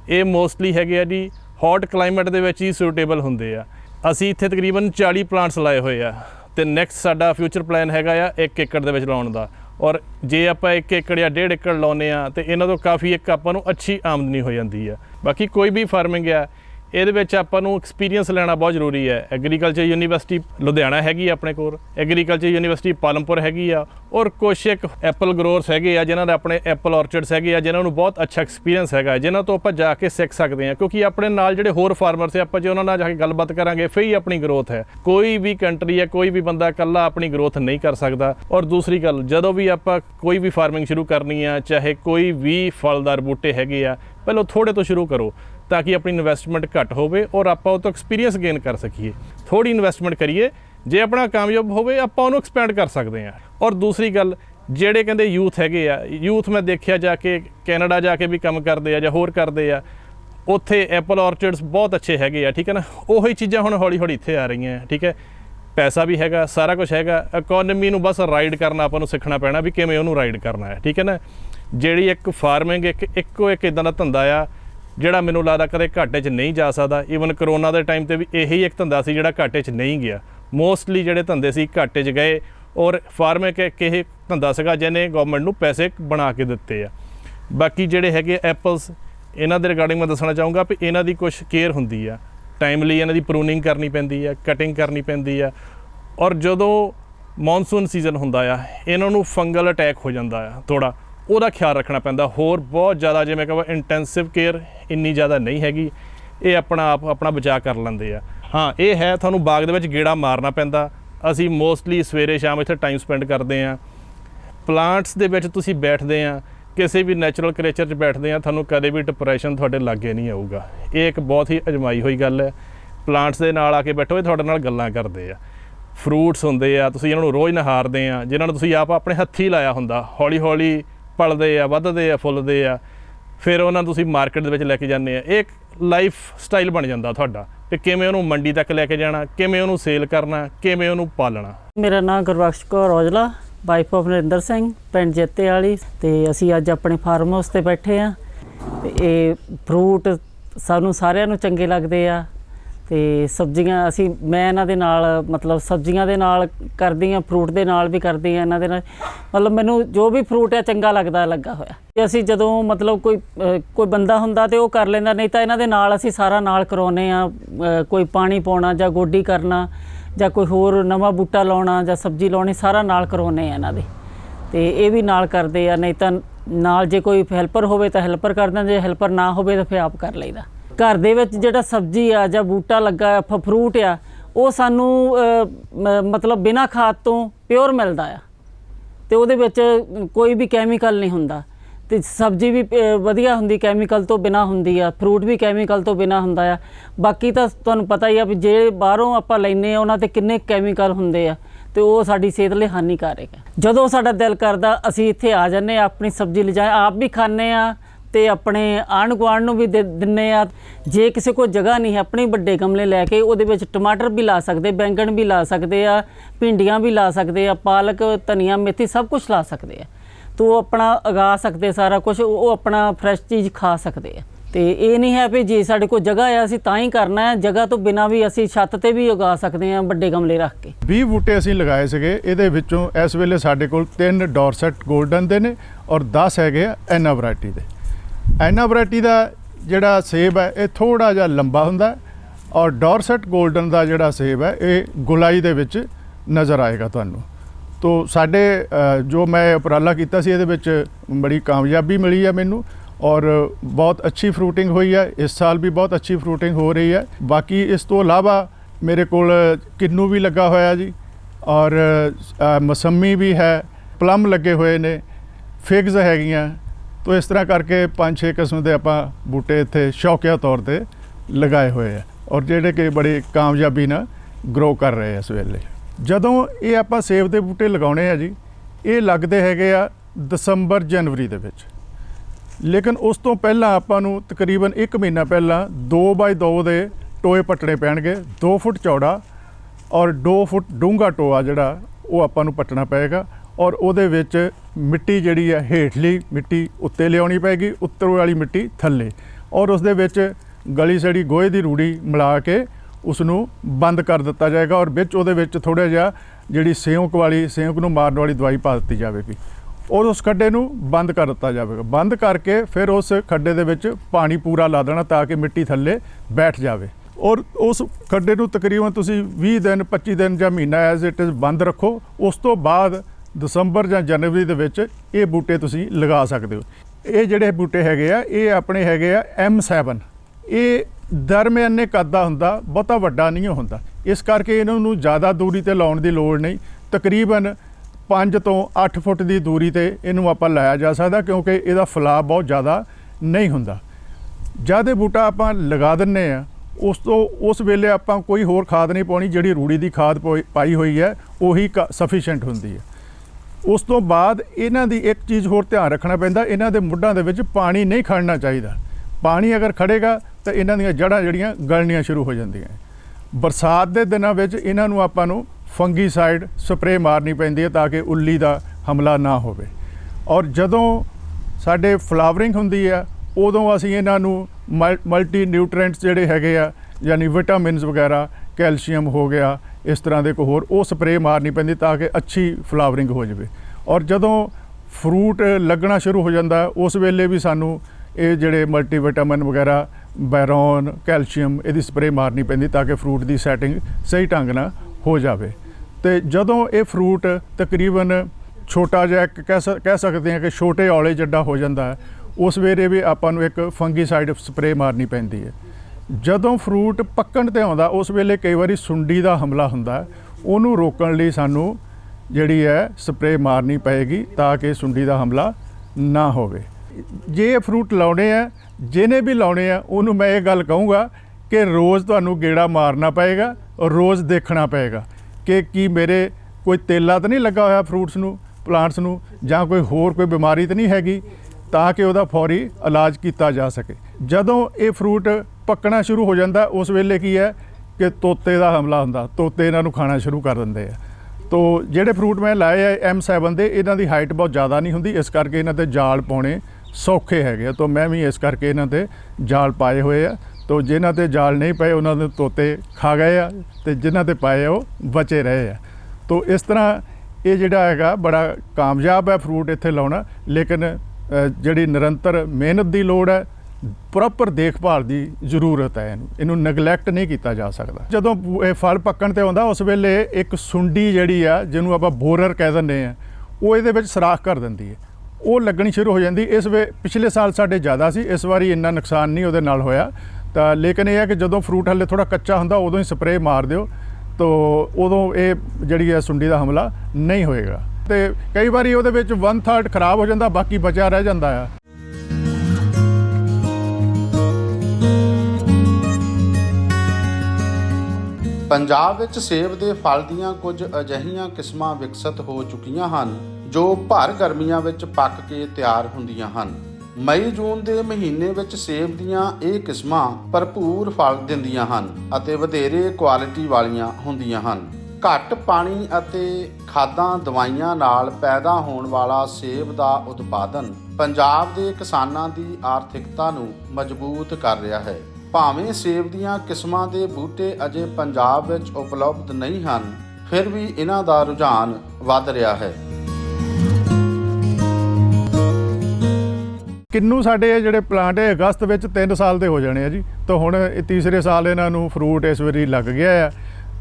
ਇਹ ਮੋਸਟਲੀ ਹੈਗੇ ਆ ਜੀ ਹੌਟ ਕਲਾਈਮੇਟ ਦੇ ਵਿੱਚ ਹੀ ਸੂਟੇਬਲ ਹੁੰਦੇ ਆ। ਅਸੀਂ ਇੱਥੇ ਤਕਰੀਬਨ 40 ਪਲਾਂਟਸ ਲਾਏ ਹੋਏ ਆ ਤੇ ਨੈਕਸਟ ਸਾਡਾ ਫਿਊਚਰ ਪਲਾਨ ਹੈਗਾ ਆ 1 ਏਕੜ ਦੇ ਵਿੱਚ ਲਾਉਣ ਦਾ। ਔਰ ਜੇ ਆਪਾਂ 1 ਏਕੜ ਜਾਂ 1.5 ਏਕੜ ਲਾਉਨੇ ਆ ਤੇ ਇਹਨਾਂ ਤੋਂ ਕਾਫੀ ਇੱਕ ਆਪਾਂ ਨੂੰ ਅੱਛੀ ਆਮਦਨੀ ਹੋ ਜਾਂਦੀ ਆ। ਬਾਕੀ ਕੋਈ ਵੀ ਫਾਰਮਿੰਗ ਆ ਇਹਦੇ ਵਿੱਚ ਆਪਾਂ ਨੂੰ ਐਕਸਪੀਰੀਅੰਸ ਲੈਣਾ ਬਹੁਤ ਜ਼ਰੂਰੀ ਹੈ। ਐਗਰੀਕਲਚਰ ਯੂਨੀਵਰਸਿਟੀ ਲੁਧਿਆਣਾ ਹੈਗੀ ਆ ਆਪਣੇ ਕੋਲ। ਐਗਰੀਕਲਚਰ ਯੂਨੀਵਰਸਿਟੀ ਪਾਲਮਪੁਰ ਹੈਗੀ ਆ। ਔਰ ਕੁਛ ਇੱਕ ਐਪਲ ਗਰੋਅਰਸ ਹੈਗੇ ਆ, ਜਿਨ੍ਹਾਂ ਦੇ ਆਪਣੇ ਐਪਲ ਆਰਚਰਡਸ ਹੈਗੇ ਆ, ਜਿਨ੍ਹਾਂ ਨੂੰ ਬਹੁਤ ਅੱਛਾ ਐਕਸਪੀਰੀਅੰਸ ਹੈਗਾ। ਜਿਨ੍ਹਾਂ ਤੋਂ ਆਪਾਂ ਜਾ ਕੇ ਸਿੱਖ ਸਕਦੇ ਹਾਂ। ਕਿਉਂਕਿ ਆਪਣੇ ਨਾਲ ਜਿਹੜੇ ਹੋਰ ਫਾਰਮਰਸ ਆ, ਆਪਾਂ ਜੇ ਉਹਨਾਂ ਨਾਲ ਜਾ ਕੇ ਗੱਲਬਾਤ ਕਰਾਂਗੇ, ਫਿਰ ਹੀ ਆਪਣੀ ਗਰੋਥ ਹੈ। ਕੋਈ ਵੀ ਕੰਟਰੀ ਹੈ, ਕੋਈ ਵੀ ਬੰਦਾ ਇਕੱਲਾ ਆਪਣੀ ਗਰੋਥ ਨਹੀਂ ਕਰ ਸਕਦਾ। ਔਰ ਦੂਸਰੀ ਗੱਲ, ਜਦੋਂ ਵੀ ਆਪਾਂ ਕੋਈ ਵੀ ਫਾਰਮਿੰਗ ਸ਼ੁਰੂ ਕਰਨੀ ਆ, ਚਾਹੇ ਕੋਈ ਵੀ ਫਲਦਾਰ ਬੂਟੇ ਹੈਗੇ ਆ, ਪਹਿਲਾਂ ਥੋੜੇ ਤੋਂ ਸ਼ੁਰੂ ਕਰੋ। ਤਾਂ ਕਿ ਆਪਣੀ ਇਨਵੈਸਟਮੈਂਟ ਘੱਟ ਹੋਵੇ ਔਰ ਆਪਾਂ ਉਹ ਤੋਂ ਐਕਸਪੀਰੀਅੰਸ ਗੇਨ ਕਰ ਸਕੀਏ। ਥੋੜੀ ਇਨਵੈਸਟਮੈਂਟ ਕਰੀਏ, ਜੇ ਆਪਣਾ ਕਾਮਯਾਬ ਹੋਵੇ, ਆਪਾਂ ਉਹਨੂੰ ਐਕਸਪੈਂਡ ਕਰ ਸਕਦੇ ਹਾਂ। ਔਰ ਦੂਸਰੀ ਗੱਲ, ਜਿਹੜੇ ਕਹਿੰਦੇ ਯੂਥ ਹੈਗੇ ਆ ਯੂਥ ਮੈਂ ਦੇਖਿਆ ਜਾ ਕੇ ਕੈਨੇਡਾ ਜਾ ਕੇ ਵੀ ਕੰਮ ਕਰਦੇ ਆ ਜਾਂ ਹੋਰ ਕਰਦੇ ਆ, ਉੱਥੇ ਐਪਲ ਆਰਚਰਡਸ ਬਹੁਤ ਅੱਛੇ ਹੈਗੇ ਆ, ਠੀਕ ਹੈ ਨਾ? ਉਹੀ ਚੀਜ਼ਾਂ ਹੁਣ ਹੌਲੀ ਹੌਲੀ ਇੱਥੇ ਆ ਰਹੀਆਂ, ਠੀਕ ਹੈ? ਪੈਸਾ ਵੀ ਹੈਗਾ, ਸਾਰਾ ਕੁਝ ਹੈਗਾ ਇਕਨੋਮੀ ਨੂੰ ਬਸ ਰਾਈਡ ਕਰਨਾ ਆਪਾਂ ਨੂੰ ਸਿੱਖਣਾ ਪੈਣਾ ਵੀ ਕਿਵੇਂ ਉਹਨੂੰ ਰਾਈਡ ਕਰਨਾ ਹੈ, ਠੀਕ ਹੈ ਨਾ? ਜਿਹੜੀ ਇੱਕ ਫਾਰਮਿੰਗ ਇੱਕ, ਇੱਕੋ ਇੱਕ ਇਦਾਂ ਦਾ ਧੰਦਾ ਆ ਜਿਹੜਾ ਮੈਨੂੰ ਲੱਗਦਾ ਕਦੇ ਘਾਟੇ 'ਚ ਨਹੀਂ ਜਾ ਸਕਦਾ। ਈਵਨ ਕਰੋਨਾ ਦੇ ਟਾਈਮ ਤੇ ਵੀ ਇਹੀ ਇੱਕ ਧੰਦਾ ਸੀ ਜਿਹੜਾ ਘਾਟੇ 'ਚ ਨਹੀਂ ਗਿਆ। ਮੋਸਟਲੀ ਜਿਹੜੇ ਧੰਦੇ ਸੀ ਘਾਟੇ 'ਚ ਗਏ ਔਰ ਫਾਰਮਿੰਗ ਇੱਕ ਇਹ ਧੰਦਾ ਸੀਗਾ ਜਿਹਨੇ ਗਵਰਨਮੈਂਟ ਨੂੰ ਪੈਸੇ ਬਣਾ ਕੇ ਦਿੱਤੇ ਆ। ਬਾਕੀ ਜਿਹੜੇ ਹੈਗੇ ਐਪਲਸ ਇਹਨਾਂ ਦੇ ਰਿਗਾਰਡਿੰਗ ਮੈਂ ਦੱਸਣਾ ਚਾਹੂੰਗਾ ਵੀ ਇਹਨਾਂ ਦੀ ਕੁਝ ਕੇਅਰ ਹੁੰਦੀ ਆ। ਟਾਈਮਲੀ ਇਹਨਾਂ ਦੀ ਪ੍ਰੂਨਿੰਗ ਕਰਨੀ ਪੈਂਦੀ ਆ ਕਟਿੰਗ ਕਰਨੀ ਪੈਂਦੀ ਆ। ਔਰ ਜਦੋਂ ਮੌਨਸੂਨ ਸੀਜ਼ਨ ਹੁੰਦਾ ਆ, ਇਹਨਾਂ ਨੂੰ ਫੰਗਲ ਅਟੈਕ ਹੋ ਜਾਂਦਾ ਆ ਥੋੜਾ ਉਹਦਾ ਖਿਆਲ ਰੱਖਣਾ ਪੈਂਦਾ। ਹੋਰ ਬਹੁਤ ਜ਼ਿਆਦਾ ਜਿਵੇਂ ਕਹਾਂ ਇੰਟੈਂਸਿਵ ਕੇਅਰ ਇੰਨੀ ਜ਼ਿਆਦਾ ਨਹੀਂ ਹੈਗੀ। ਇਹ ਆਪਣਾ ਆਪ ਆਪਣਾ ਬਚਾਅ ਕਰ ਲੈਂਦੇ ਆ। ਹਾਂ, ਇਹ ਹੈ ਤੁਹਾਨੂੰ ਬਾਗ ਦੇ ਵਿੱਚ ਗੇੜਾ ਮਾਰਨਾ ਪੈਂਦਾ। ਅਸੀਂ ਮੋਸਟਲੀ ਸਵੇਰੇ ਸ਼ਾਮ ਇੱਥੇ ਟਾਈਮ ਸਪੈਂਡ ਕਰਦੇ ਆ ਪਲਾਂਟਸ ਦੇ ਵਿੱਚ ਤੁਸੀਂ ਬੈਠਦੇ ਆ ਕਿਸੇ ਵੀ ਨੈਚੁਰਲ ਕ੍ਰੀਏਚਰ 'ਚ ਬੈਠਦੇ ਆ ਤੁਹਾਨੂੰ ਕਦੇ ਵੀ ਡਿਪਰੈਸ਼ਨ ਤੁਹਾਡੇ ਲਾਗੇ ਨਹੀਂ ਆਊਗਾ। ਇਹ ਇੱਕ ਬਹੁਤ ਹੀ ਅਜਮਾਈ ਹੋਈ ਗੱਲ ਹੈ। ਪਲਾਂਟਸ ਦੇ ਨਾਲ ਆ ਕੇ ਬੈਠੋ, ਇਹ ਤੁਹਾਡੇ ਨਾਲ ਗੱਲਾਂ ਕਰਦੇ ਆ। ਫਰੂਟਸ ਹੁੰਦੇ ਆ, ਤੁਸੀਂ ਇਹਨਾਂ ਨੂੰ ਰੋਜ਼ ਨਹਾਰਦੇ ਆ। ਜਿਨ੍ਹਾਂ ਨੂੰ ਤੁਸੀਂ ਆਪ ਆਪਣੇ ਹੱਥੀ ਲਾਇਆ ਹੁੰਦਾ। ਹੌਲੀ ਹੌਲੀ ਪਲਦੇ ਆ, ਵੱਧਦੇ ਆ, ਫੁੱਲਦੇ ਆ, ਫਿਰ ਉਹਨਾਂ ਨੂੰ ਤੁਸੀਂ ਮਾਰਕੀਟ ਦੇ ਵਿੱਚ ਲੈ ਕੇ ਜਾਂਦੇ ਆ। ਇਹ ਇੱਕ ਲਾਈਫ ਸਟਾਈਲ ਬਣ ਜਾਂਦਾ ਤੁਹਾਡਾ ਕਿ ਕਿਵੇਂ ਉਹਨੂੰ ਮੰਡੀ ਤੱਕ ਲੈ ਕੇ ਜਾਣਾ, ਕਿਵੇਂ ਉਹਨੂੰ ਸੇਲ ਕਰਨਾ, ਕਿਵੇਂ ਉਹਨੂੰ ਪਾਲਣਾ। ਮੇਰਾ ਨਾਮ ਗੁਰਬਖਸ਼ ਕੌਰ ਔਜਲਾ ਵਾਈਫ ਆਫ ਨਰਿੰਦਰ ਸਿੰਘ, ਪਿੰਡ ਜੇਤੇ ਵਾਲੀ ਤੇ ਅਸੀਂ ਅੱਜ ਆਪਣੇ ਫਾਰਮ ਹਾਊਸ ਤੇ ਬੈਠੇ ਆ ਤੇ ਇਹ ਫਰੂਟ ਸਾਨੂੰ ਸਾਰਿਆਂ ਨੂੰ ਚੰਗੇ ਲੱਗਦੇ ਆ। ਤੇ ਸਬਜ਼ੀਆਂ ਅਸੀਂ, ਮੈਂ ਇਹਨਾਂ ਦੇ ਨਾਲ, ਮਤਲਬ ਸਬਜ਼ੀਆਂ ਦੇ ਨਾਲ ਕਰਦੀ ਆ ਫਰੂਟ ਦੇ ਨਾਲ ਵੀ ਕਰਦੀ ਆ ਇਹਨਾਂ ਦੇ ਨਾਲ। ਮਤਲਬ ਮੈਨੂੰ ਜੋ ਵੀ ਫਰੂਟ ਆ, ਚੰਗਾ ਲੱਗਦਾ, ਲੱਗਾ ਹੋਇਆ। ਤੇ ਅਸੀਂ ਜਦੋਂ ਮਤਲਬ ਕੋਈ ਕੋਈ ਬੰਦਾ ਹੁੰਦਾ ਤੇ ਉਹ ਕਰ ਲੈਂਦਾ, ਨਹੀਂ ਤਾਂ ਇਹਨਾਂ ਦੇ ਨਾਲ ਅਸੀਂ ਸਾਰਾ ਨਾਲ ਕਰਾਉਨੇ ਆ ਕੋਈ ਪਾਣੀ ਪਾਉਣਾ ਜਾਂ ਗੋਡੀ ਕਰਨਾ, ਜਾਂ ਕੋਈ ਹੋਰ ਨਵਾਂ ਬੂਟਾ ਲਾਉਣਾ ਜਾਂ ਸਬਜ਼ੀ ਲਾਉਣੀ, ਸਾਰਾ ਨਾਲ ਕਰਾਉਨੇ ਆ ਇਹਨਾਂ ਦੇ। ਤੇ ਇਹ ਵੀ ਨਾਲ ਕਰਦੇ ਆ, ਨਹੀਂ ਤਾਂ ਨਾਲ ਜੇ ਕੋਈ ਹੈਲਪਰ ਹੋਵੇ ਤਾਂ ਹੈਲਪਰ ਕਰ ਦਿੰਦੇ, ਜੇ ਹੈਲਪਰ ਨਾ ਹੋਵੇ ਤਾਂ ਫਿਰ ਆਪ ਕਰ ਲਈਦਾ। ਘਰ ਦੇ ਵਿੱਚ ਜਿਹੜਾ ਸਬਜ਼ੀ ਆ ਜਾਂ ਬੂਟਾ ਲੱਗਾ ਆ, ਫ- ਫਰੂਟ ਆ, ਉਹ ਸਾਨੂੰ ਮ- ਮਤਲਬ ਬਿਨਾਂ ਖਾਦ ਤੋਂ ਪਿਓਰ ਮਿਲਦਾ ਆ। ਤੇ ਉਹਦੇ ਵਿੱਚ ਕੋਈ ਵੀ ਕੈਮੀਕਲ ਨਹੀਂ ਹੁੰਦਾ। ਤੇ ਸਬਜ਼ੀ ਵੀ ਵਧੀਆ ਹੁੰਦੀ ਕੈਮੀਕਲ ਤੋਂ ਬਿਨਾ ਹੁੰਦੀ ਆ ਫਰੂਟ ਵੀ ਕੈਮੀਕਲ ਤੋਂ ਬਿਨਾ ਹੁੰਦਾ ਆ। ਬਾਕੀ ਤਾਂ ਤੁਹਾਨੂੰ ਪਤਾ ਹੀ ਆ ਵੀ ਜੇ ਬਾਹਰੋਂ ਆਪਾਂ ਲੈਨੇ ਆ, ਉਹਨਾਂ ਤੇ ਕਿੰਨੇ ਕੈਮੀਕਲ ਹੁੰਦੇ ਆ, ਤੇ ਉਹ ਸਾਡੀ ਸਿਹਤ ਲਈ ਹਾਨੀਕਾਰਕ ਹੈ ਜਦੋਂ ਸਾਡਾ ਦਿਲ ਕਰਦਾ, ਅਸੀਂ ਇੱਥੇ ਆ ਜੰਨੇ ਆਪਣੀ ਸਬਜ਼ੀ ਲਿਜਾਏ, ਆਪ ਵੀ ਖਾਂਦੇ ਆ ਤੇ ਆਪਣੇ ਆਂਢ ਗੁਆਂਢ ਨੂੰ ਵੀ ਦੇ ਦਿੰਨੇ ਆ। ਜੇ ਕਿਸੇ ਕੋਲ ਜਗ੍ਹਾ ਨਹੀਂ ਹੈ, ਆਪਣੇ ਵੱਡੇ ਗਮਲੇ ਲੈ ਕੇ ਉਹਦੇ ਵਿੱਚ ਟਮਾਟਰ ਵੀ ਲਾ ਸਕਦੇ, ਬੈਂਗਣ ਵੀ ਲਾ ਸਕਦੇ ਆ, ਭਿੰਡੀਆਂ ਵੀ ਲਾ ਸਕਦੇ ਆ, ਪਾਲਕ, ਧਨੀਆ, ਮੇਥੀ ਸਭ ਕੁਝ ਲਾ ਸਕਦੇ ਆ। ਤੋ ਉਹ ਆਪਣਾ ਉਗਾ ਸਕਦੇ ਸਾਰਾ ਕੁਝ ਉਹ ਆਪਣਾ ਫਰੈਸ਼ ਚੀਜ਼ ਖਾ ਸਕਦੇ ਆ। ਤੇ ਇਹ ਨਹੀਂ ਹੈ ਵੀ ਜੇ ਸਾਡੇ ਕੋਲ ਜਗ੍ਹਾ ਆ, ਅਸੀਂ ਤਾਂ ਹੀ ਕਰਨਾ ਹੈ। ਜਗ੍ਹਾ ਤੋਂ ਬਿਨਾ ਵੀ ਅਸੀਂ ਛੱਤ ਤੇ ਵੀ ਉਗਾ ਸਕਦੇ ਹਾਂ ਵੱਡੇ ਗਮਲੇ ਰੱਖ ਕੇ। 20 ਬੂਟੇ ਅਸੀਂ ਲਗਾਏ ਸੀਗੇ, ਇਹਦੇ ਵਿੱਚੋਂ ਇਸ ਵੇਲੇ ਸਾਡੇ ਕੋਲ 3 ਡੋਰਸੈਟ 골ਡਨ ਦੇ ਨੇ ਔਰ 10 ਹੈਗੇ ਆ ਐਨਾ ਵੈਰਾਈਟੀ ਦੇ। ਐਨਾ ਵੈਰਾਈਟੀ ਦਾ ਜਿਹੜਾ ਸੇਬ ਹੈ ਇਹ ਥੋੜਾ ਜਿਹਾ ਲੰਬਾ ਹੁੰਦਾ ਔਰ ਡੋਰਸੈਟ 골ਡਨ ਦਾ ਜਿਹੜਾ ਸੇਬ ਹੈ ਇਹ ਗੁਲਾਈ ਦੇ ਵਿੱਚ ਨਜ਼ਰ ਆਏਗਾ ਤੁਹਾਨੂੰ। ਤੋ ਸਾਡੇ ਜੋ ਮੈਂ ਉਪਰਾਲਾ ਕੀਤਾ ਸੀ ਇਹਦੇ ਵਿੱਚ ਬੜੀ ਕਾਮਯਾਬੀ ਮਿਲੀ ਹੈ ਮੈਨੂੰ ਔਰ ਬਹੁਤ ਅੱਛੀ ਫਰੂਟਿੰਗ ਹੋਈ ਹੈ ਇਸ ਸਾਲ ਵੀ ਬਹੁਤ ਅੱਛੀ ਫਰੂਟਿੰਗ ਹੋ ਰਹੀ ਹੈ। ਬਾਕੀ ਇਸ ਤੋਂ ਇਲਾਵਾ ਮੇਰੇ ਕੋਲ ਕਿੰਨੂ ਵੀ ਲੱਗਾ ਹੋਇਆ ਜੀ ਔਰ ਅ, ਮਸੰਮੀ ਵੀ ਹੈ ਪਲਮ ਲੱਗੇ ਹੋਏ ਨੇ ਫਿਗਸ ਹੈਗੀਆਂ ਤੋ ਇਸ ਤਰ੍ਹਾਂ ਕਰਕੇ ਪੰਜ ਛੇ ਕਿਸਮ ਦੇ ਆਪਾਂ ਬੂਟੇ ਇੱਥੇ ਸ਼ੌਕੀਆ ਤੌਰ ਤੇ ਲਗਾਏ ਹੋਏ ਆ ਔਰ ਜਿਹੜੇ ਕਿ ਬੜੀ ਕਾਮਯਾਬੀ ਨਾਲ ਗਰੋ ਕਰ ਰਹੇ ਆ ਇਸ ਵੇਲੇ। ਜਦੋਂ ਇਹ ਆਪਾਂ ਸੇਬ ਦੇ ਬੂਟੇ ਲਗਾਉਣੇ ਆ ਜੀ, ਇਹ ਲੱਗਦੇ ਹੈਗੇ ਆ ਦਸੰਬਰ ਜਨਵਰੀ ਦੇ ਵਿੱਚ। ਲੇਕਿਨ ਉਸ ਤੋਂ ਪਹਿਲਾਂ ਆਪਾਂ ਨੂੰ ਤਕਰੀਬਨ 1 ਮਹੀਨਾ ਪਹਿਲਾਂ 2x2 ਦੇ ਟੋਏ ਪੱਟਣੇ ਪੈਣਗੇ 2 ਫੁੱਟ ਚੌੜਾ ਔਰ 2 ਫੁੱਟ ਡੂੰਘਾ ਟੋਆ ਜਿਹੜਾ ਉਹ ਆਪਾਂ ਨੂੰ ਪੱਟਣਾ ਪਏਗਾ ਔਰ ਉਹਦੇ ਵਿੱਚ ਮਿੱਟੀ ਜਿਹੜੀ ਹੈ ਹੇਠਲੀ ਮਿੱਟੀ ਉੱਤੇ ਲਿਆਉਣੀ ਪਏਗੀ ਉੱਤਰ ਵਾਲੀ ਮਿੱਟੀ ਥੱਲੇ। ਔਰ ਉਸ ਦੇ ਵਿੱਚ ਗਲੀ ਸੜੀ ਗੋਹੇ ਦੀ ਰੂੜੀ ਮਿਲਾ ਕੇ ਉਸ ਨੂੰ ਬੰਦ ਕਰ ਦਿੱਤਾ ਜਾਏਗਾ ਔਰ ਵਿੱਚ ਉਹਦੇ ਵਿੱਚ ਥੋੜਾ ਜਿਹਾ ਜਿਹੜੀ ਸਿਉਂਕ ਵਾਲੀ, ਸਿਉਂਕ ਨੂੰ ਮਾਰਨ ਵਾਲੀ ਦਵਾਈ ਪਾ ਦਿੱਤੀ ਜਾਵੇਗੀ। ਔਰ ਉਸ ਖੱਡੇ ਨੂੰ ਬੰਦ ਕਰ ਦਿੱਤਾ ਜਾਵੇਗਾ। ਬੰਦ ਕਰਕੇ ਫਿਰ ਉਸ ਖੱਡੇ ਦੇ ਵਿੱਚ ਪਾਣੀ ਪੂਰਾ ਲਾ ਦੇਣਾ ਤਾਂ ਕਿ ਮਿੱਟੀ ਥੱਲੇ ਬੈਠ ਜਾਵੇ। ਔਰ ਉਸ ਖੱਡੇ ਨੂੰ ਤਕਰੀਬਨ ਤੁਸੀਂ 20 ਦਿਨ 25 ਦਿਨ ਜਾਂ ਮਹੀਨਾ ਐਜ਼ ਇਟ ਇਜ਼ ਬੰਦ ਰੱਖੋ। ਉਸ ਤੋਂ ਬਾਅਦ ਦਸੰਬਰ ਜਾਂ ਜਨਵਰੀ ਦੇ ਵਿੱਚ ਇਹ ਬੂਟੇ ਤੁਸੀਂ ਲਗਾ ਸਕਦੇ ਹੋ। ਇਹ ਜਿਹੜੇ ਬੂਟੇ ਹੈਗੇ ਆ, ਇਹ ਆਪਣੇ ਹੈਗੇ ਆ M7 ਇਹ ਦਰਮਿਆਨੇ ਕੱਦ ਦਾ ਹੁੰਦਾ, ਬਹੁਤਾ ਵੱਡਾ ਨਹੀਂ ਹੁੰਦਾ। ਇਸ ਕਰਕੇ ਇਹਨਾਂ ਨੂੰ ਜ਼ਿਆਦਾ ਦੂਰੀ ਤੇ ਲਾਉਣ ਦੀ ਲੋੜ ਨਹੀਂ। ਤਕਰੀਬਨ 5 ਤੋਂ 8 ਫੁੱਟ ਦੀ ਦੂਰੀ ਤੇ ਇਹਨੂੰ ਆਪਾਂ ਲਾਇਆ ਜਾ ਸਕਦਾ, ਕਿਉਂਕਿ ਇਹਦਾ ਫਲਾਅ ਬਹੁਤ ਜ਼ਿਆਦਾ ਨਹੀਂ ਹੁੰਦਾ। ਜਦ ਇਹ ਬੂਟਾ ਆਪਾਂ ਲਗਾ ਦਿੰਨੇ ਆ, ਉਸ ਤੋਂ, ਉਸ ਵੇਲੇ ਆਪਾਂ ਕੋਈ ਹੋਰ ਖਾਦ ਨਹੀਂ ਪਾਉਣੀ, ਜਿਹੜੀ ਰੂੜੀ ਦੀ ਖਾਦ ਪੋਈ- ਪਾਈ ਹੋਈ ਹੈ, ਉਹੀ ਸਫੀਸ਼ੀਐਂਟ ਹੁੰਦੀ ਹੈ। ਉਸ ਤੋਂ ਬਾਅਦ ਇਹਨਾਂ ਦੀ ਇੱਕ ਚੀਜ਼ ਹੋਰ ਧਿਆਨ ਰੱਖਣਾ ਪੈਂਦਾ, ਇਹਨਾਂ ਦੇ ਮੁੱਢਾਂ ਦੇ ਵਿੱਚ ਪਾਣੀ ਨਹੀਂ ਖੜਨਾ ਚਾਹੀਦਾ। ਪਾਣੀ ਅਗਰ ਖੜੇਗਾ ਤਾਂ ਇਹਨਾਂ ਦੀਆਂ ਜੜ੍ਹਾਂ ਜਿਹੜੀਆਂ ਗਲਣੀਆਂ ਸ਼ੁਰੂ ਹੋ ਜਾਂਦੀਆਂ। ਬਰਸਾਤ ਦੇ ਦਿਨਾਂ ਵਿੱਚ ਇਹਨਾਂ ਨੂੰ ਆਪਾਂ ਨੂੰ ਫੰਗੀਸਾਈਡ ਸਪਰੇਅ ਮਾਰਨੀ ਪੈਂਦੀ ਹੈ ਤਾਂ ਕਿ ਉੱਲੀ ਦਾ ਹਮਲਾ ਨਾ ਹੋਵੇ। ਔਰ ਜਦੋਂ ਸਾਡੇ ਫਲਾਵਰਿੰਗ ਹੁੰਦੀ ਆ, ਉਦੋਂ ਅਸੀਂ ਇਹਨਾਂ ਨੂੰ ਮਲਟੀ ਨਿਊਟ੍ਰੀਐਂਟਸ ਜਿਹੜੇ ਹੈਗੇ ਆ, ਯਾਨੀ ਵਿਟਾਮਿਨਸ ਵਗੈਰਾ, ਕੈਲਸ਼ੀਅਮ ਹੋ ਗਿਆ ਇਸ ਤਰ੍ਹਾਂ ਦੇ ਕੋ ਹੋਰ, ਉਹ ਸਪਰੇਅ ਮਾਰਨੀ ਪੈਂਦੀ ਤਾਂ ਕਿ ਅੱਛੀ ਫਲਾਵਰਿੰਗ ਹੋ ਜਾਵੇ। ਔਰ ਜਦੋਂ ਫਰੂਟ ਲੱਗਣਾ ਸ਼ੁਰੂ ਹੋ ਜਾਂਦਾ, ਉਸ ਵੇਲੇ ਵੀ ਸਾਨੂੰ ਇਹ ਜਿਹੜੇ ਮਲਟੀਵਿਟਾਮਿਨ ਵਗੈਰਾ, ਬੈਰੋਨ, ਕੈਲਸ਼ੀਅਮ, ਇਹਦੀ ਸਪਰੇਅ ਮਾਰਨੀ ਪੈਂਦੀ ਤਾਂ ਕਿ ਫਰੂਟ ਦੀ ਸੈਟਿੰਗ ਸਹੀ ਢੰਗ ਨਾਲ ਹੋ ਜਾਵੇ। ਤੇ ਜਦੋਂ ਇਹ ਫਰੂਟ ਤਕਰੀਬਨ ਛੋਟਾ ਜਿਹਾ ਇੱਕ ਕਹਿ ਸ- ਕਹਿ ਸਕਦੇ ਹਾਂ ਕਿ ਛੋਟੇ ਔਲੇ ਜੱਡਾ ਹੋ ਜਾਂਦਾ, ਉਸ ਵੇਲੇ ਵੀ ਆਪਾਂ ਨੂੰ ਇੱਕ ਫੰਗੀਸਾਈਡ ਸਪਰੇਅ ਮਾਰਨੀ ਪੈਂਦੀ ਹੈ। ਜਦੋਂ ਫਰੂਟ ਪੱਕਣ ਤੇ ਆਉਂਦਾ, ਉਸ ਵੇਲੇ ਕਈ ਵਾਰੀ ਸੁੰਡੀ ਦਾ ਹਮਲਾ ਹੁੰਦਾ ਉਹਨੂੰ ਰੋਕਣ ਲਈ ਸਾਨੂੰ ਜਿਹੜੀ ਹੈ, ਸਪਰੇਅ ਮਾਰਨੀ ਪਏਗੀ ਤਾਂ ਕਿ ਸੁੰਡੀ ਦਾ ਹਮਲਾ ਨਾ ਹੋਵੇ। ਜੇ ਫਰੂਟ ਲਾਉਣੇ ਆ, ਜਿਹਨੇ ਵੀ ਲਾਉਣੇ ਆ, ਉਹਨੂੰ ਮੈਂ ਇਹ ਗੱਲ ਕਹੂੰਗਾ ਕਿ ਰੋਜ਼ ਤੁਹਾਨੂੰ ਗੇੜਾ ਮਾਰਨਾ ਪਏਗਾ ਔਰ ਰੋਜ਼ ਦੇਖਣਾ ਪਏਗਾ ਕਿ ਕੀ ਮੇਰੇ ਕੋਈ ਤੇਲਾ ਤਾਂ ਨਹੀਂ ਲੱਗਾ ਹੋਇਆ ਫਰੂਟਸ ਨੂੰ, ਪਲਾਂਟਸ ਨੂੰ, ਜਾਂ ਕੋਈ ਹੋਰ ਕੋਈ ਬਿਮਾਰੀ ਤਾਂ ਨਹੀਂ ਹੈਗੀ। ਤਾਂ ਕਿ ਉਹਦਾ ਫੌਰੀ ਇਲਾਜ ਕੀਤਾ ਜਾ ਸਕੇ। ਜਦੋਂ ਇਹ ਫਰੂਟ ਪੱਕਣਾ ਸ਼ੁਰੂ ਹੋ ਜਾਂਦਾ ਉਸ ਵੇਲੇ ਕੀ ਹੈ ਕਿ ਤੋਤੇ ਦਾ ਹਮਲਾ ਹੁੰਦਾ। ਤੋਤੇ ਇਹਨਾਂ ਨੂੰ ਖਾਣਾ ਸ਼ੁਰੂ ਕਰ ਦਿੰਦੇ ਆ। ਤੋ ਜਿਹੜੇ ਫਰੂਟ ਮੈਂ ਲਾਏ ਆ M7 ਦੇ ਇਹਨਾਂ ਦੀ ਹਾਈਟ ਬਹੁਤ ਜ਼ਿਆਦਾ ਨਹੀਂ ਹੁੰਦੀ। ਇਸ ਕਰਕੇ ਇਹਨਾਂ ਤੇ ਜਾਲ ਪਾਉਣੇ ਸੌਖੇ ਹੈਗੇ ਆ। ਤੋ ਮੈਂ ਵੀ ਇਸ ਕਰਕੇ ਇਹਨਾਂ ਤੇ ਜਾਲ ਪਾਏ ਹੋਏ ਆ। ਤੋ ਜਿਨ੍ਹਾਂ ਤੇ ਜਾਲ ਨਹੀਂ ਪਏ ਉਹਨਾਂ ਦੇ ਤੋਤੇ ਖਾ ਗਏ ਆ ਤੇ ਜਿਨ੍ਹਾਂ ਤੇ ਪਾਏ ਆ, ਉਹ ਬਚੇ ਰਹੇ ਆ। ਤੋ ਇਸ ਤਰ੍ਹਾਂ ਇਹ ਜਿਹੜਾ ਹੈਗਾ ਬੜਾ ਕਾਮਯਾਬ ਹੈ ਫਰੂਟ ਇੱਥੇ ਲਾਉਣਾ। ਲੇਕਿਨ ਜਿਹੜੀ ਨਿਰੰਤਰ ਮਿਹਨਤ ਦੀ ਲੋੜ ਹੈ ਪ੍ਰੋਪਰ ਦੇਖਭਾਲ ਦੀ ਜ਼ਰੂਰਤ ਹੈ ਇਹਨੂੰ। ਇਹਨੂੰ ਨੈਗਲੈਕਟ ਨਹੀਂ ਕੀਤਾ ਜਾ ਸਕਦਾ। ਜਦੋਂ ਇਹ ਫਲ ਪੱਕਣ ਤੇ ਆਉਂਦਾ, ਉਸ ਵੇਲੇ ਇੱਕ ਸੁੰਡੀ ਜਿਹੜੀ ਆ, ਜਿਹਨੂੰ ਆਪਾਂ ਬੋਰਰ ਕਹਿ ਦਿੰਦੇ ਆ, ਉਹ ਇਹਦੇ ਵਿੱਚ ਸਰਾਖ ਕਰ ਦਿੰਦੀ ਹੈ। ਉਹ ਲੱਗਣੀ ਸ਼ੁਰੂ ਹੋ ਜਾਂਦੀ। ਇਸ ਵੇ, ਪਿਛਲੇ ਸਾਲ ਸਾਡੇ ਜ਼ਿਆਦਾ ਸੀ, ਇਸ ਵਾਰੀ ਇੰਨਾ ਨੁਕਸਾਨ ਨਹੀਂ ਉਹਦੇ ਨਾਲ ਹੋਇਆ। ਤਾਂ ਲੇਕਿਨ ਇਹ ਹੈ ਕਿ ਜਦੋਂ ਫਰੂਟ ਹਲੇ ਥੋੜਾ ਕੱਚਾ ਹੁੰਦਾ, ਉਦੋਂ ਹੀ ਸਪਰੇਅ ਮਾਰ ਦਿਓ, ਤਾਂ ਉਦੋਂ ਇਹ ਜਿਹੜੀ ਹੈ ਸੁੰਡੀ ਦਾ ਹਮਲਾ ਨਹੀਂ ਹੋਏਗਾ। ਤੇ ਕਈ ਵਾਰੀ ਉਹਦੇ ਵਿੱਚ 1/3 ਖਰਾਬ ਹੋ ਜਾਂਦਾ, ਬਾਕੀ ਬਚਿਆ ਰਹਿ ਜਾਂਦਾ ਆ। ਪੰਜਾਬ ਵਿੱਚ ਸੇਬ ਦੇ ਫਲ ਦੀਆਂ ਕੁਝ ਅਜਿਹੀਆਂ ਕਿਸਮਾਂ ਵਿਕਸਿਤ ਹੋ ਚੁੱਕੀਆਂ ਹਨ, ਜੋ ਭਰ ਗਰਮੀਆਂ ਵਿੱਚ ਪੱਕ ਕੇ ਤਿਆਰ ਹੁੰਦੀਆਂ ਹਨ। ਮਈ, ਜੂਨ ਦੇ ਮਹੀਨੇ ਵਿੱਚ ਸੇਬ ਦੀਆਂ ਇਹ ਕਿਸਮਾਂ ਭਰਪੂਰ ਫਲ ਦਿੰਦੀਆਂ ਹਨ ਅਤੇ ਵਧੇਰੇ ਕੁਆਲਿਟੀ ਵਾਲੀਆਂ ਹੁੰਦੀਆਂ ਹਨ। ਘੱਟ ਪਾਣੀ ਅਤੇ ਖਾਦਾਂ ਦਵਾਈਆਂ ਨਾਲ ਪੈਦਾ ਹੋਣ ਵਾਲਾ ਸੇਬ ਦਾ ਉਤਪਾਦਨ ਪੰਜਾਬ ਦੇ ਕਿਸਾਨਾਂ ਦੀ ਆਰਥਿਕਤਾ ਨੂੰ ਮਜ਼ਬੂਤ ਕਰ ਰਿਹਾ ਹੈ। ਭਾਵੇਂ ਸੇਬ ਦੀਆਂ ਕਿਸਮਾਂ ਦੇ ਬੂਟੇ ਅਜੇ ਪੰਜਾਬ ਵਿੱਚ ਉਪਲਬਧ ਨਹੀਂ ਹਨ, ਫਿਰ ਵੀ ਇਹਨਾਂ ਦਾ ਰੁਝਾਨ ਵੱਧ ਰਿਹਾ ਹੈ। ਕਿੰਨੂ ਸਾਡੇ ਇਹ ਜਿਹੜੇ ਪਲਾਂਟ ਹੈ ਅਗਸਤ ਵਿੱਚ 3 ਸਾਲ ਦੇ ਹੋ ਜਾਣੇ ਆ ਜੀ, ਤਾਂ ਹੁਣ ਇਹ ਤੀਸਰੇ ਸਾਲ ਇਹਨਾਂ ਨੂੰ ਫਰੂਟ ਇਸ ਵਾਰੀ ਲੱਗ ਗਿਆ ਆ।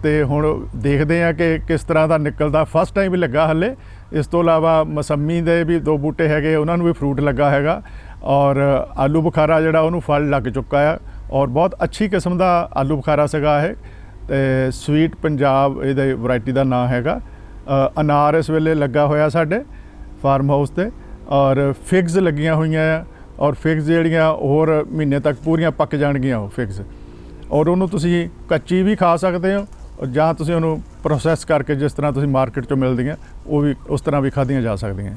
ਤੇ ਹੁਣ ਦੇਖਦੇ ਆ ਕਿ ਕਿਸ ਤਰ੍ਹਾਂ ਦਾ ਨਿਕਲਦਾ। ਫਸਟ ਟਾਈਮ ਵੀ ਲੱਗਾ ਹੱਲੇ। ਇਸ ਤੋਂ ਇਲਾਵਾ ਮਸੰਮੀ ਦੇ ਵੀ ਦੋ ਬੂਟੇ ਹੈਗੇ, ਉਹਨਾਂ ਨੂੰ ਵੀ ਫਰੂਟ ਲੱਗਾ ਹੈਗਾ। ਔਰ ਆਲੂ ਬੁਖਾਰਾ ਜਿਹੜਾ, ਉਹਨੂੰ ਫਲ ਲੱਗ ਚੁੱਕਾ ਆ। ਔਰ ਬਹੁਤ ਅੱਛੀ ਕਿਸਮ ਦਾ ਆਲੂ ਬੁਖਾਰਾ ਸੀਗਾ ਇਹ। ਤੇ ਸਵੀਟ ਪੰਜਾਬ ਇਹਦੇ ਵੈਰਾਈਟੀ ਦਾ ਨਾਮ ਹੈਗਾ। ਅਨਾਰ ਇਸ ਵੇਲੇ ਲੱਗਾ ਹੋਇਆ ਸਾਡੇ ਫਾਰਮ ਹਾਊਸ ਤੇ। ਔਰ ਫਿਗਸ ਲੱਗੀਆਂ ਹੋਈਆਂ ਆ। ਔਰ ਫਿਗਸ ਜਿਹੜੀਆਂ ਹੋਰ ਮਹੀਨੇ ਤੱਕ ਪੂਰੀਆਂ ਪੱਕ ਜਾਣਗੀਆਂ ਉਹ ਫਿਗਸ ਔਰ ਉਹਨੂੰ ਤੁਸੀਂ ਕੱਚੀ ਵੀ ਖਾ ਸਕਦੇ ਹੋ। ਜਾਂ ਤੁਸੀਂ ਉਹਨੂੰ ਪ੍ਰੋਸੈਸ ਕਰਕੇ ਜਿਸ ਤਰ੍ਹਾਂ ਤੁਸੀਂ ਮਾਰਕੀਟ 'ਚੋਂ ਮਿਲਦੀਆਂ, ਉਹ ਵੀ ਉਸ ਤਰ੍ਹਾਂ ਵੀ ਖਾਧੀਆਂ ਜਾ ਸਕਦੀਆਂ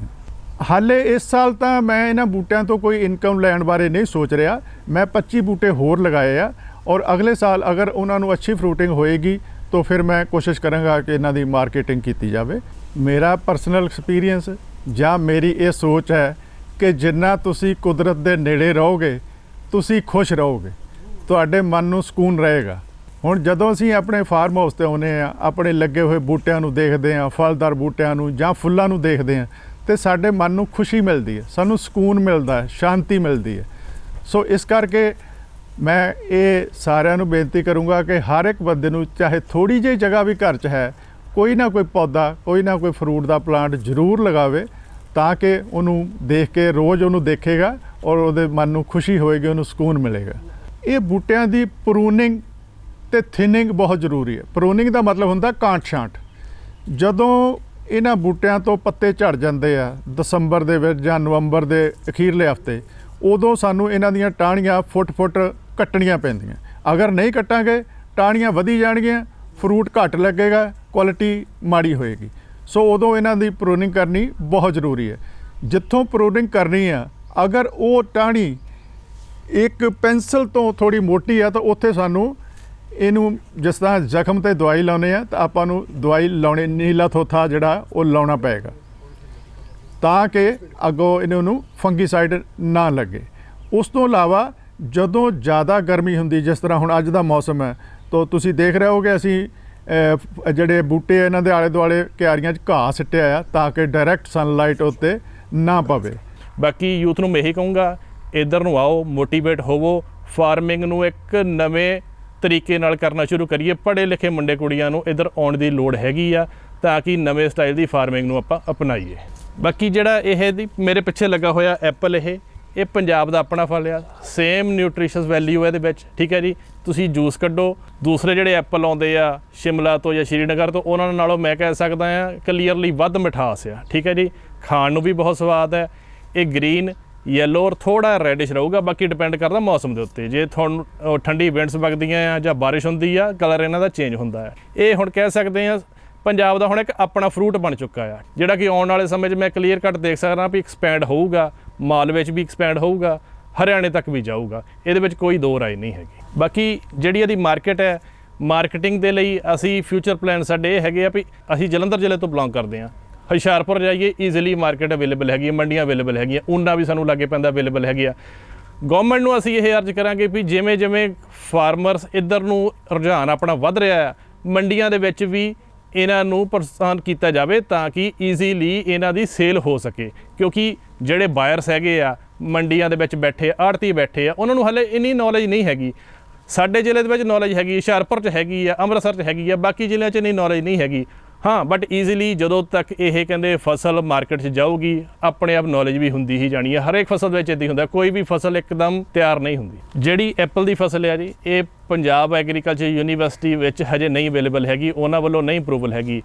ਹਾਲੇ ਇਸ ਸਾਲ ਤਾਂ ਮੈਂ ਇਹਨਾਂ ਬੂਟਿਆਂ ਤੋਂ ਕੋਈ ਇਨਕਮ ਲੈਣ ਬਾਰੇ ਨਹੀਂ ਸੋਚ ਰਿਹਾ। ਮੈਂ 25 ਬੂਟੇ ਹੋਰ ਲਗਾਏ ਆ ਔਰ ਅਗਲੇ ਸਾਲ ਅਗਰ ਉਹਨਾਂ ਨੂੰ ਅੱਛੀ ਫਰੂਟਿੰਗ ਹੋਏਗੀ, ਤਾਂ ਫਿਰ ਮੈਂ ਕੋਸ਼ਿਸ਼ ਕਰਾਂਗਾ ਕਿ ਇਹਨਾਂ ਦੀ ਮਾਰਕੀਟਿੰਗ ਕੀਤੀ ਜਾਵੇ। ਮੇਰਾ ਪਰਸਨਲ ਐਕਸਪੀਰੀਅੰਸ ਜਾਂ ਮੇਰੀ ਇਹ ਸੋਚ ਹੈ ਕਿ ਜਿੰਨਾ ਤੁਸੀਂ ਕੁਦਰਤ ਦੇ ਨੇੜੇ ਰਹੋਗੇ, ਤੁਸੀਂ ਖੁਸ਼ ਰਹੋਗੇ। ਤੁਹਾਡੇ ਮਨ ਨੂੰ ਸਕੂਨ ਰਹੇਗਾ। ਹੁਣ ਜਦੋਂ ਅਸੀਂ ਆਪਣੇ ਫਾਰਮ ਹਾਊਸ ਤੇ ਆਉਨੇ ਆ ਆਪਣੇ ਲੱਗੇ ਹੋਏ ਬੂਟਿਆਂ ਨੂੰ ਦੇਖਦੇ ਆ ਫਲਦਾਰ ਬੂਟਿਆਂ ਨੂੰ ਜਾਂ ਫੁੱਲਾਂ ਨੂੰ ਦੇਖਦੇ ਆ ਤੇ ਸਾਡੇ ਮਨ ਨੂੰ ਖੁਸ਼ੀ ਮਿਲਦੀ ਹੈ, ਸਾਨੂੰ ਸਕੂਨ ਮਿਲਦਾ ਹੈ, ਸ਼ਾਂਤੀ ਮਿਲਦੀ ਹੈ। ਸੋ ਇਸ ਕਰਕੇ ਮੈਂ ਇਹ ਸਾਰਿਆਂ ਨੂੰ ਬੇਨਤੀ ਕਰੂੰਗਾ ਕਿ ਹਰ ਇੱਕ ਬੰਦੇ ਨੂੰ ਚਾਹੇ ਥੋੜੀ ਜਿਹੀ ਜਗ੍ਹਾ ਵੀ ਘਰ 'ਚ ਹੈ, ਕੋਈ ਨਾ ਕੋਈ ਪੌਦਾ, ਕੋਈ ਨਾ ਕੋਈ ਫਰੂਟ ਦਾ ਪਲਾਂਟ ਜ਼ਰੂਰ ਲਗਾਵੇ ਤਾਂ ਕਿ ਉਹਨੂੰ ਦੇਖ ਕੇ ਰੋਜ਼ ਉਹਨੂੰ ਦੇਖੇਗਾ ਔਰ ਉਹਦੇ ਮਨ ਨੂੰ ਖੁਸ਼ੀ ਹੋਏਗੀ, ਉਹਨੂੰ ਸਕੂਨ ਮਿਲੇਗਾ। ਇਹ ਬੂਟਿਆਂ ਦੀ ਪ੍ਰੂਨਿੰਗ ਤੇ ਥਿਨਿੰਗ ਬਹੁਤ ਜ਼ਰੂਰੀ ਹੈ। ਪ੍ਰੂਨਿੰਗ ਦਾ ਮਤਲਬ ਹੁੰਦਾ ਕਾਂਟ ਛਾਂਟ। ਜਦੋਂ ਇਹਨਾਂ ਬੂਟਿਆਂ ਤੋਂ ਪੱਤੇ ਝੜ ਜਾਂਦੇ ਆ, ਦਸੰਬਰ ਦੇ ਵਿੱਚ ਜਾਂ ਨਵੰਬਰ ਦੇ ਅਖੀਰਲੇ ਹਫ਼ਤੇ, ਉਦੋਂ ਸਾਨੂੰ ਇਹਨਾਂ ਦੀਆਂ ਟਾਹਣੀਆਂ ਫੁੱਟ-ਫੁੱਟ ਕੱਟਣੀਆਂ ਪੈਂਦੀਆਂ। ਅਗਰ ਨਹੀਂ ਕੱਟਾਂਗੇ, ਟਾਹਣੀਆਂ ਵਧੀ ਜਾਣਗੀਆਂ, ਫਰੂਟ ਘੱਟ ਲੱਗੇਗਾ, ਕੁਆਲਿਟੀ ਮਾੜੀ ਹੋਏਗੀ। ਸੋ ਉਦੋਂ ਇਹਨਾਂ ਦੀ ਪ੍ਰੂਨਿੰਗ ਕਰਨੀ ਬਹੁਤ ਜ਼ਰੂਰੀ ਹੈ। ਜਿੱਥੋਂ ਪ੍ਰੂਨਿੰਗ ਕਰਨੀ ਆ, ਅਗਰ ਉਹ ਟਾਹਣੀ ਇੱਕ ਪੈਨਸਲ ਤੋਂ ਥੋੜੀ ਮੋਟੀ ਆ, ਤਾਂ ਉੱਥੇ ਸਾਨੂੰ ਇਹਨੂੰ ਜਿਸ ਤਰ੍ਹਾਂ ਜ਼ਖਮ ਤੇ ਦਵਾਈ ਲਾਉਨੇ ਆ, ਤਾਂ ਆਪਾਂ ਨੂੰ ਦਵਾਈ ਲਾਉਣੀ, ਨੀਲਾ ਥੋਥਾ ਜਿਹੜਾ ਉਹ ਲਾਉਣਾ ਪਏਗਾ। ਤਾਂ ਕਿ ਅੱਗੋਂ ਇਹਨਾਂ ਨੂੰ ਫੰਗੀਸਾਈਡ ਨਾ ਲੱਗੇ। ਉਸ ਤੋਂ ਇਲਾਵਾ ਜਦੋਂ ਜ਼ਿਆਦਾ ਗਰਮੀ ਹੁੰਦੀ, ਜਿਸ ਤਰ੍ਹਾਂ ਹੁਣ ਅੱਜ ਦਾ ਮੌਸਮ ਹੈ, ਤਾਂ ਤੁਸੀਂ ਦੇਖ ਰਹੇ ਹੋਗੇ ਅਸੀਂ ਜਿਹੜੇ ਬੂਟੇ ਇਹਨਾਂ ਦੇ ਆਲੇ ਦੁਆਲੇ ਕਿਆਰੀਆਂ 'ਚ ਘਾਹ ਸਿੱਟਿਆ ਆ, ਤਾਂ ਕਿ ਡਾਇਰੈਕਟ ਸਨਲਾਈਟ ਉੱਤੇ ਨਾ ਪਵੇ। ਬਾਕੀ ਯੂਥ ਨੂੰ ਮੈਂ ਇਹੀ ਕਹੂੰਗਾ, ਇਧਰ ਨੂੰ ਆਓ ਮੋਟੀਵੇਟ ਹੋਵੋ। ਫਾਰਮਿੰਗ ਨੂੰ ਇੱਕ ਨਵੇਂ ਤਰੀਕੇ ਨਾਲ ਕਰਨਾ ਸ਼ੁਰੂ ਕਰੀਏ। ਪੜ੍ਹੇ ਲਿਖੇ ਮੁੰਡੇ ਕੁੜੀਆਂ ਨੂੰ ਇਧਰ ਆਉਣ ਦੀ ਲੋੜ ਹੈਗੀ ਆ, ਤਾਂ ਕਿ ਨਵੇਂ ਸਟਾਈਲ ਦੀ ਫਾਰਮਿੰਗ ਨੂੰ ਆਪਾਂ ਅਪਣਾਈਏ। ਬਾਕੀ ਜਿਹੜਾ ਇਹ ਦੀ ਮੇਰੇ ਪਿੱਛੇ ਲੱਗਾ ਹੋਇਆ ਐਪਲ ਇਹ ਇਹ ਪੰਜਾਬ ਦਾ ਆਪਣਾ ਫਲ ਆ। ਸੇਮ ਨਿਊਟ੍ਰੀਸ਼ੀਅਸ ਵੈਲਿਊ ਹੈ ਇਹਦੇ ਵਿੱਚ, ਠੀਕ ਹੈ ਜੀ? ਤੁਸੀਂ ਜੂਸ ਕੱਢੋ। ਦੂਸਰੇ ਜਿਹੜੇ ਐਪਲ ਆਉਂਦੇ ਆ, ਸ਼ਿਮਲਾ ਤੋਂ ਜਾਂ ਸ਼੍ਰੀਨਗਰ ਤੋਂ, ਉਹਨਾਂ ਨਾਲੋਂ ਮੈਂ ਕਹਿ ਸਕਦਾ ਆ ਕਲੀਅਰਲੀ ਵੱਧ ਮਿਠਾਸ ਆ, ਠੀਕ ਹੈ ਜੀ? ਖਾਣ ਨੂੰ ਵੀ ਬਹੁਤ ਸਵਾਦ ਹੈ ਇਹ ਗ੍ਰੀਨ ਯੈਲੋ ਔਰ ਥੋੜਾ ਰੈਡਿਸ਼ ਰਹੂਗਾ, ਬਾਕੀ ਡਿਪੈਂਡ ਕਰਦਾ ਮੌਸਮ ਦੇ ਉੱਤੇ। ਜੇ ਤੁਹਾਨੂੰ ਠੰਡੀ ਵਿੰਡਸ ਵਗਦੀਆਂ ਆ ਜਾਂ ਬਾਰਿਸ਼ ਹੁੰਦੀ ਆ ਕਲਰ ਇਹਨਾਂ ਦਾ ਚੇਂਜ ਹੁੰਦਾ ਹੈ ਇਹ ਹੁਣ ਕਹਿ ਸਕਦੇ ਆ, ਪੰਜਾਬ ਦਾ ਹੁਣ ਇੱਕ ਆਪਣਾ ਫਰੂਟ ਬਣ ਚੁੱਕਾ ਆ, ਜਿਹੜਾ ਕਿ ਆਉਣ ਵਾਲੇ ਸਮੇਂ 'ਚ ਮੈਂ ਕਲੀਅਰ ਕੱਟ ਦੇਖ ਸਕਦਾ ਵੀ ਐਕਸਪੈਂਡ ਹੋਊਗਾ, ਮਾਲ ਵਿੱਚ ਵੀ ਐਕਸਪੈਂਡ ਹੋਊਗਾ, ਹਰਿਆਣੇ ਤੱਕ ਵੀ ਜਾਊਗਾ। ਇਹਦੇ ਵਿੱਚ ਕੋਈ ਦੋ ਰਾਏ ਨਹੀਂ ਹੈਗੀ। ਬਾਕੀ ਜਿਹੜੀ ਇਹਦੀ ਮਾਰਕੀਟ ਹੈ ਮਾਰਕੀਟਿੰਗ ਦੇ ਲਈ ਅਸੀਂ ਫਿਊਚਰ ਪਲਾਨ ਸਾਡੇ ਇਹ ਹੈਗੇ ਆ ਵੀ ਅਸੀਂ ਜਲੰਧਰ ਜ਼ਿਲ੍ਹੇ ਤੋਂ ਬਿਲੋਂਗ ਕਰਦੇ ਹਾਂ ਹੁਸ਼ਿਆਰਪੁਰ ਜਾਈਏ ਈਜ਼ੀਲੀ ਮਾਰਕੀਟ ਅਵੇਲੇਬਲ ਹੈਗੀ ਹੈ, ਮੰਡੀਆਂ ਅਵੇਲੇਬਲ ਹੈਗੀਆਂ ਉਹਨਾਂ ਵੀ ਸਾਨੂੰ ਲਾਗੇ ਪੈਂਦਾ ਅਵੇਲੇਬਲ ਹੈਗੀ ਆ। ਗਵਰਨਮੈਂਟ ਨੂੰ ਅਸੀਂ ਇਹ ਅਰਜ਼ ਕਰਾਂਗੇ ਵੀ ਜਿਵੇਂ ਜਿਵੇਂ ਫਾਰਮਰਸ ਇੱਧਰ ਨੂੰ ਰੁਝਾਨ ਆਪਣਾ ਵੱਧ ਰਿਹਾ ਹੈ, ਮੰਡੀਆਂ ਦੇ ਵਿੱਚ ਵੀ ਇਹਨਾਂ ਨੂੰ ਪ੍ਰੋਤਸਾਹਨ ਕੀਤਾ ਜਾਵੇ ਤਾਂ ਕਿ ਈਜ਼ੀਲੀ ਇਹਨਾਂ ਦੀ ਸੇਲ ਹੋ ਸਕੇ। ਕਿਉਂਕਿ ਜਿਹੜੇ ਬਾਇਰਸ ਹੈਗੇ ਆ, ਮੰਡੀਆਂ ਦੇ ਵਿੱਚ ਬੈਠੇ ਆੜਤੀ ਬੈਠੇ ਆ, ਉਹਨਾਂ ਨੂੰ ਹਲੇ ਇੰਨੀ ਨੌਲੇਜ ਨਹੀਂ ਹੈਗੀ। ਸਾਡੇ ਜ਼ਿਲ੍ਹੇ ਦੇ ਵਿੱਚ ਨੌਲੇਜ ਹੈਗੀ, ਹੁਸ਼ਿਆਰਪੁਰ 'ਚ ਹੈਗੀ ਆ, ਅੰਮ੍ਰਿਤਸਰ 'ਚ ਹੈਗੀ ਆ, ਬਾਕੀ ਜ਼ਿਲ੍ਹਿਆਂ 'ਚ ਇੰਨੀ ਨੌਲੇਜ ਨਹੀਂ ਹੈਗੀ। ਹਾਂ ਬਟ ਈਜ਼ੀਲੀ ਜਦੋਂ ਤੱਕ ਇਹ ਕਹਿੰਦੇ ਫਸਲ ਮਾਰਕੀਟ 'ਚ ਜਾਊਗੀ, ਆਪਣੇ ਆਪ ਨੌਲੇਜ ਵੀ ਹੁੰਦੀ ਹੀ ਜਾਣੀ ਹੈ। ਹਰੇਕ ਫਸਲ ਵਿੱਚ ਇਦਾਂ ਹੀ ਹੁੰਦਾ, ਕੋਈ ਵੀ ਫਸਲ ਇੱਕਦਮ ਤਿਆਰ ਨਹੀਂ ਹੁੰਦੀ। ਜਿਹੜੀ ਐਪਲ ਦੀ ਫਸਲ ਹੈ ਜੀ, ਇਹ ਪੰਜਾਬ ਐਗਰੀਕਲਚਰ ਯੂਨੀਵਰਸਿਟੀ ਵਿੱਚ ਹਜੇ ਨਹੀਂ ਅਵੇਲੇਬਲ ਹੈਗੀ, ਉਹਨਾਂ ਵੱਲੋਂ ਨਹੀਂ ਅਪਰੂਵਲ ਹੈਗੀ।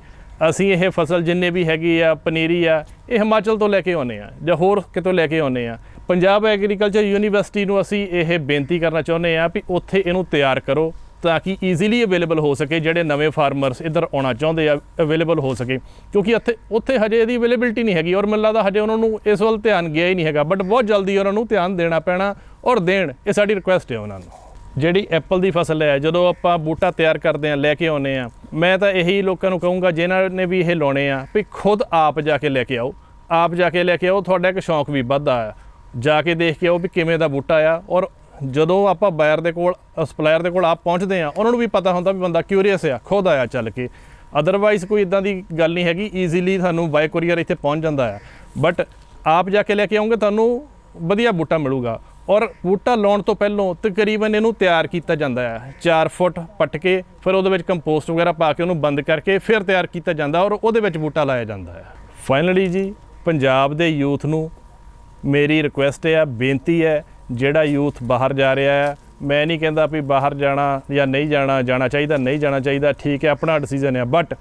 ਅਸੀਂ ਇਹ ਫਸਲ ਜਿੰਨੇ ਵੀ ਹੈਗੀ ਆ, ਪਨੀਰੀ ਆ, ਇਹ ਹਿਮਾਚਲ ਤੋਂ ਲੈ ਕੇ ਆਉਨੇ ਆ, ਜਾਂ ਹੋਰ ਕਿਤੋਂ ਲੈ ਕੇ ਆਉਨੇ ਆ। ਪੰਜਾਬ ਐਗਰੀਕਲਚਰ ਯੂਨੀਵਰਸਿਟੀ ਨੂੰ ਅਸੀਂ ਇਹ ਬੇਨਤੀ ਕਰਨਾ ਚਾਹੁੰਦੇ ਆ ਵੀ ਉੱਥੇ ਇਹਨੂੰ ਤਿਆਰ ਕਰੋ। ਤਾਂ ਕਿ ਈਜ਼ੀਲੀ ਅਵੇਲੇਬਲ ਹੋ ਸਕੇ, ਜਿਹੜੇ ਨਵੇਂ ਫਾਰਮਰਸ ਇੱਧਰ ਆਉਣਾ ਚਾਹੁੰਦੇ ਆ ਅਵੇਲੇਬਲ ਹੋ ਸਕੇ। ਕਿਉਂਕਿ ਇੱਥੇ, ਉੱਥੇ ਹਜੇ ਇਹਦੀ ਅਵੇਲੇਬਿਲਟੀ ਨਹੀਂ ਹੈਗੀ ਔਰ ਮੈਨੂੰ ਲੱਗਦਾ ਹਜੇ ਉਹਨਾਂ ਨੂੰ ਇਸ ਵੱਲ ਧਿਆਨ ਗਿਆ ਹੀ ਨਹੀਂ ਹੈਗਾ। ਬਟ ਬਹੁਤ ਜਲਦੀ ਉਹਨਾਂ ਨੂੰ ਧਿਆਨ ਦੇਣਾ ਪੈਣਾ ਔਰ ਦੇਣ, ਇਹ ਸਾਡੀ ਰਿਕੁਐਸਟ ਹੈ ਉਹਨਾਂ ਨੂੰ। ਜਿਹੜੀ ਐਪਲ ਦੀ ਫਸਲ ਹੈ, ਜਦੋਂ ਆਪਾਂ ਬੂਟਾ ਤਿਆਰ ਕਰਦੇ ਆ ਲੈ ਕੇ ਆਉਨੇ ਆ ਮੈਂ ਤਾਂ ਇਹੀ ਲੋਕਾਂ ਨੂੰ ਕਹੂੰਗਾ, ਜਿਨ੍ਹਾਂ ਨੇ ਵੀ ਇਹ ਲਾਉਣੇ ਆ, ਵੀ ਖੁਦ ਆਪ ਜਾ ਕੇ ਲੈ ਕੇ ਆਓ। ਆਪ ਜਾ ਕੇ ਲੈ ਕੇ ਆਓ, ਤੁਹਾਡਾ ਇੱਕ ਸ਼ੌਂਕ ਵੀ ਵੱਧਦਾ ਆ। ਜਾ ਕੇ ਦੇਖ ਕੇ ਆਓ ਵੀ ਕਿਵੇਂ ਦਾ ਬੂਟਾ ਆ ਔਰ ਜਦੋਂ ਆਪਾਂ ਬਾਇਰ ਦੇ ਕੋਲ ਸਪਲਾਇਰ ਦੇ ਕੋਲ ਆਪ ਪਹੁੰਚਦੇ ਆ ਉਹਨਾਂ ਨੂੰ ਵੀ ਪਤਾ ਹੁੰਦਾ ਵੀ ਬੰਦਾ ਕਿਊਰੀਅਸ ਆ, ਖੁਦ ਆਇਆ ਚੱਲ ਕੇ। ਅਦਰਵਾਈਜ਼ ਕੋਈ ਇਦਾਂ ਦੀ ਗੱਲ ਨਹੀਂ ਹੈਗੀ ਈਜ਼ੀਲੀ ਤੁਹਾਨੂੰ ਬਾਈ ਕੋਰੀਅਰ ਇੱਥੇ ਪਹੁੰਚ ਜਾਂਦਾ ਆ ਬਟ ਆਪ ਜਾ ਕੇ ਲੈ ਕੇ ਆਉਂਗੇ ਤੁਹਾਨੂੰ ਵਧੀਆ ਬੂਟਾ ਮਿਲੂਗਾ। ਔਰ ਬੂਟਾ ਲਾਉਣ ਤੋਂ ਪਹਿਲਾਂ ਤਕਰੀਬਨ ਇਹਨੂੰ ਤਿਆਰ ਕੀਤਾ ਜਾਂਦਾ ਹੈ। 4 ਫੁੱਟ ਪੱਟ ਕੇ ਫਿਰ ਉਹਦੇ ਵਿੱਚ ਕੰਪੋਸਟ ਵਗੈਰਾ ਪਾ ਕੇ ਉਹਨੂੰ ਬੰਦ ਕਰਕੇ ਫਿਰ ਤਿਆਰ ਕੀਤਾ ਜਾਂਦਾ ਔਰ ਉਹਦੇ ਵਿੱਚ ਬੂਟਾ ਲਾਇਆ ਜਾਂਦਾ ਹੈ। ਫਾਈਨਲੀ ਜੀ, ਪੰਜਾਬ ਦੇ ਯੂਥ ਨੂੰ ਮੇਰੀ ਰਿਕੁਐਸਟ ਹੈ ਬੇਨਤੀ ਹੈ ਜਿਹੜਾ ਯੂਥ ਬਾਹਰ ਜਾ ਰਿਹਾ ਹੈ, ਮੈਂ ਨਹੀਂ ਕਹਿੰਦਾ ਵੀ ਬਾਹਰ ਜਾਣਾ ਜਾਂ ਨਹੀਂ ਜਾਣਾ ਜਾਣਾ ਚਾਹੀਦਾ, ਨਹੀਂ ਜਾਣਾ ਚਾਹੀਦਾ, ਠੀਕ ਹੈ, ਆਪਣਾ ਡਿਸੀਜਨ ਹੈ ਬਟ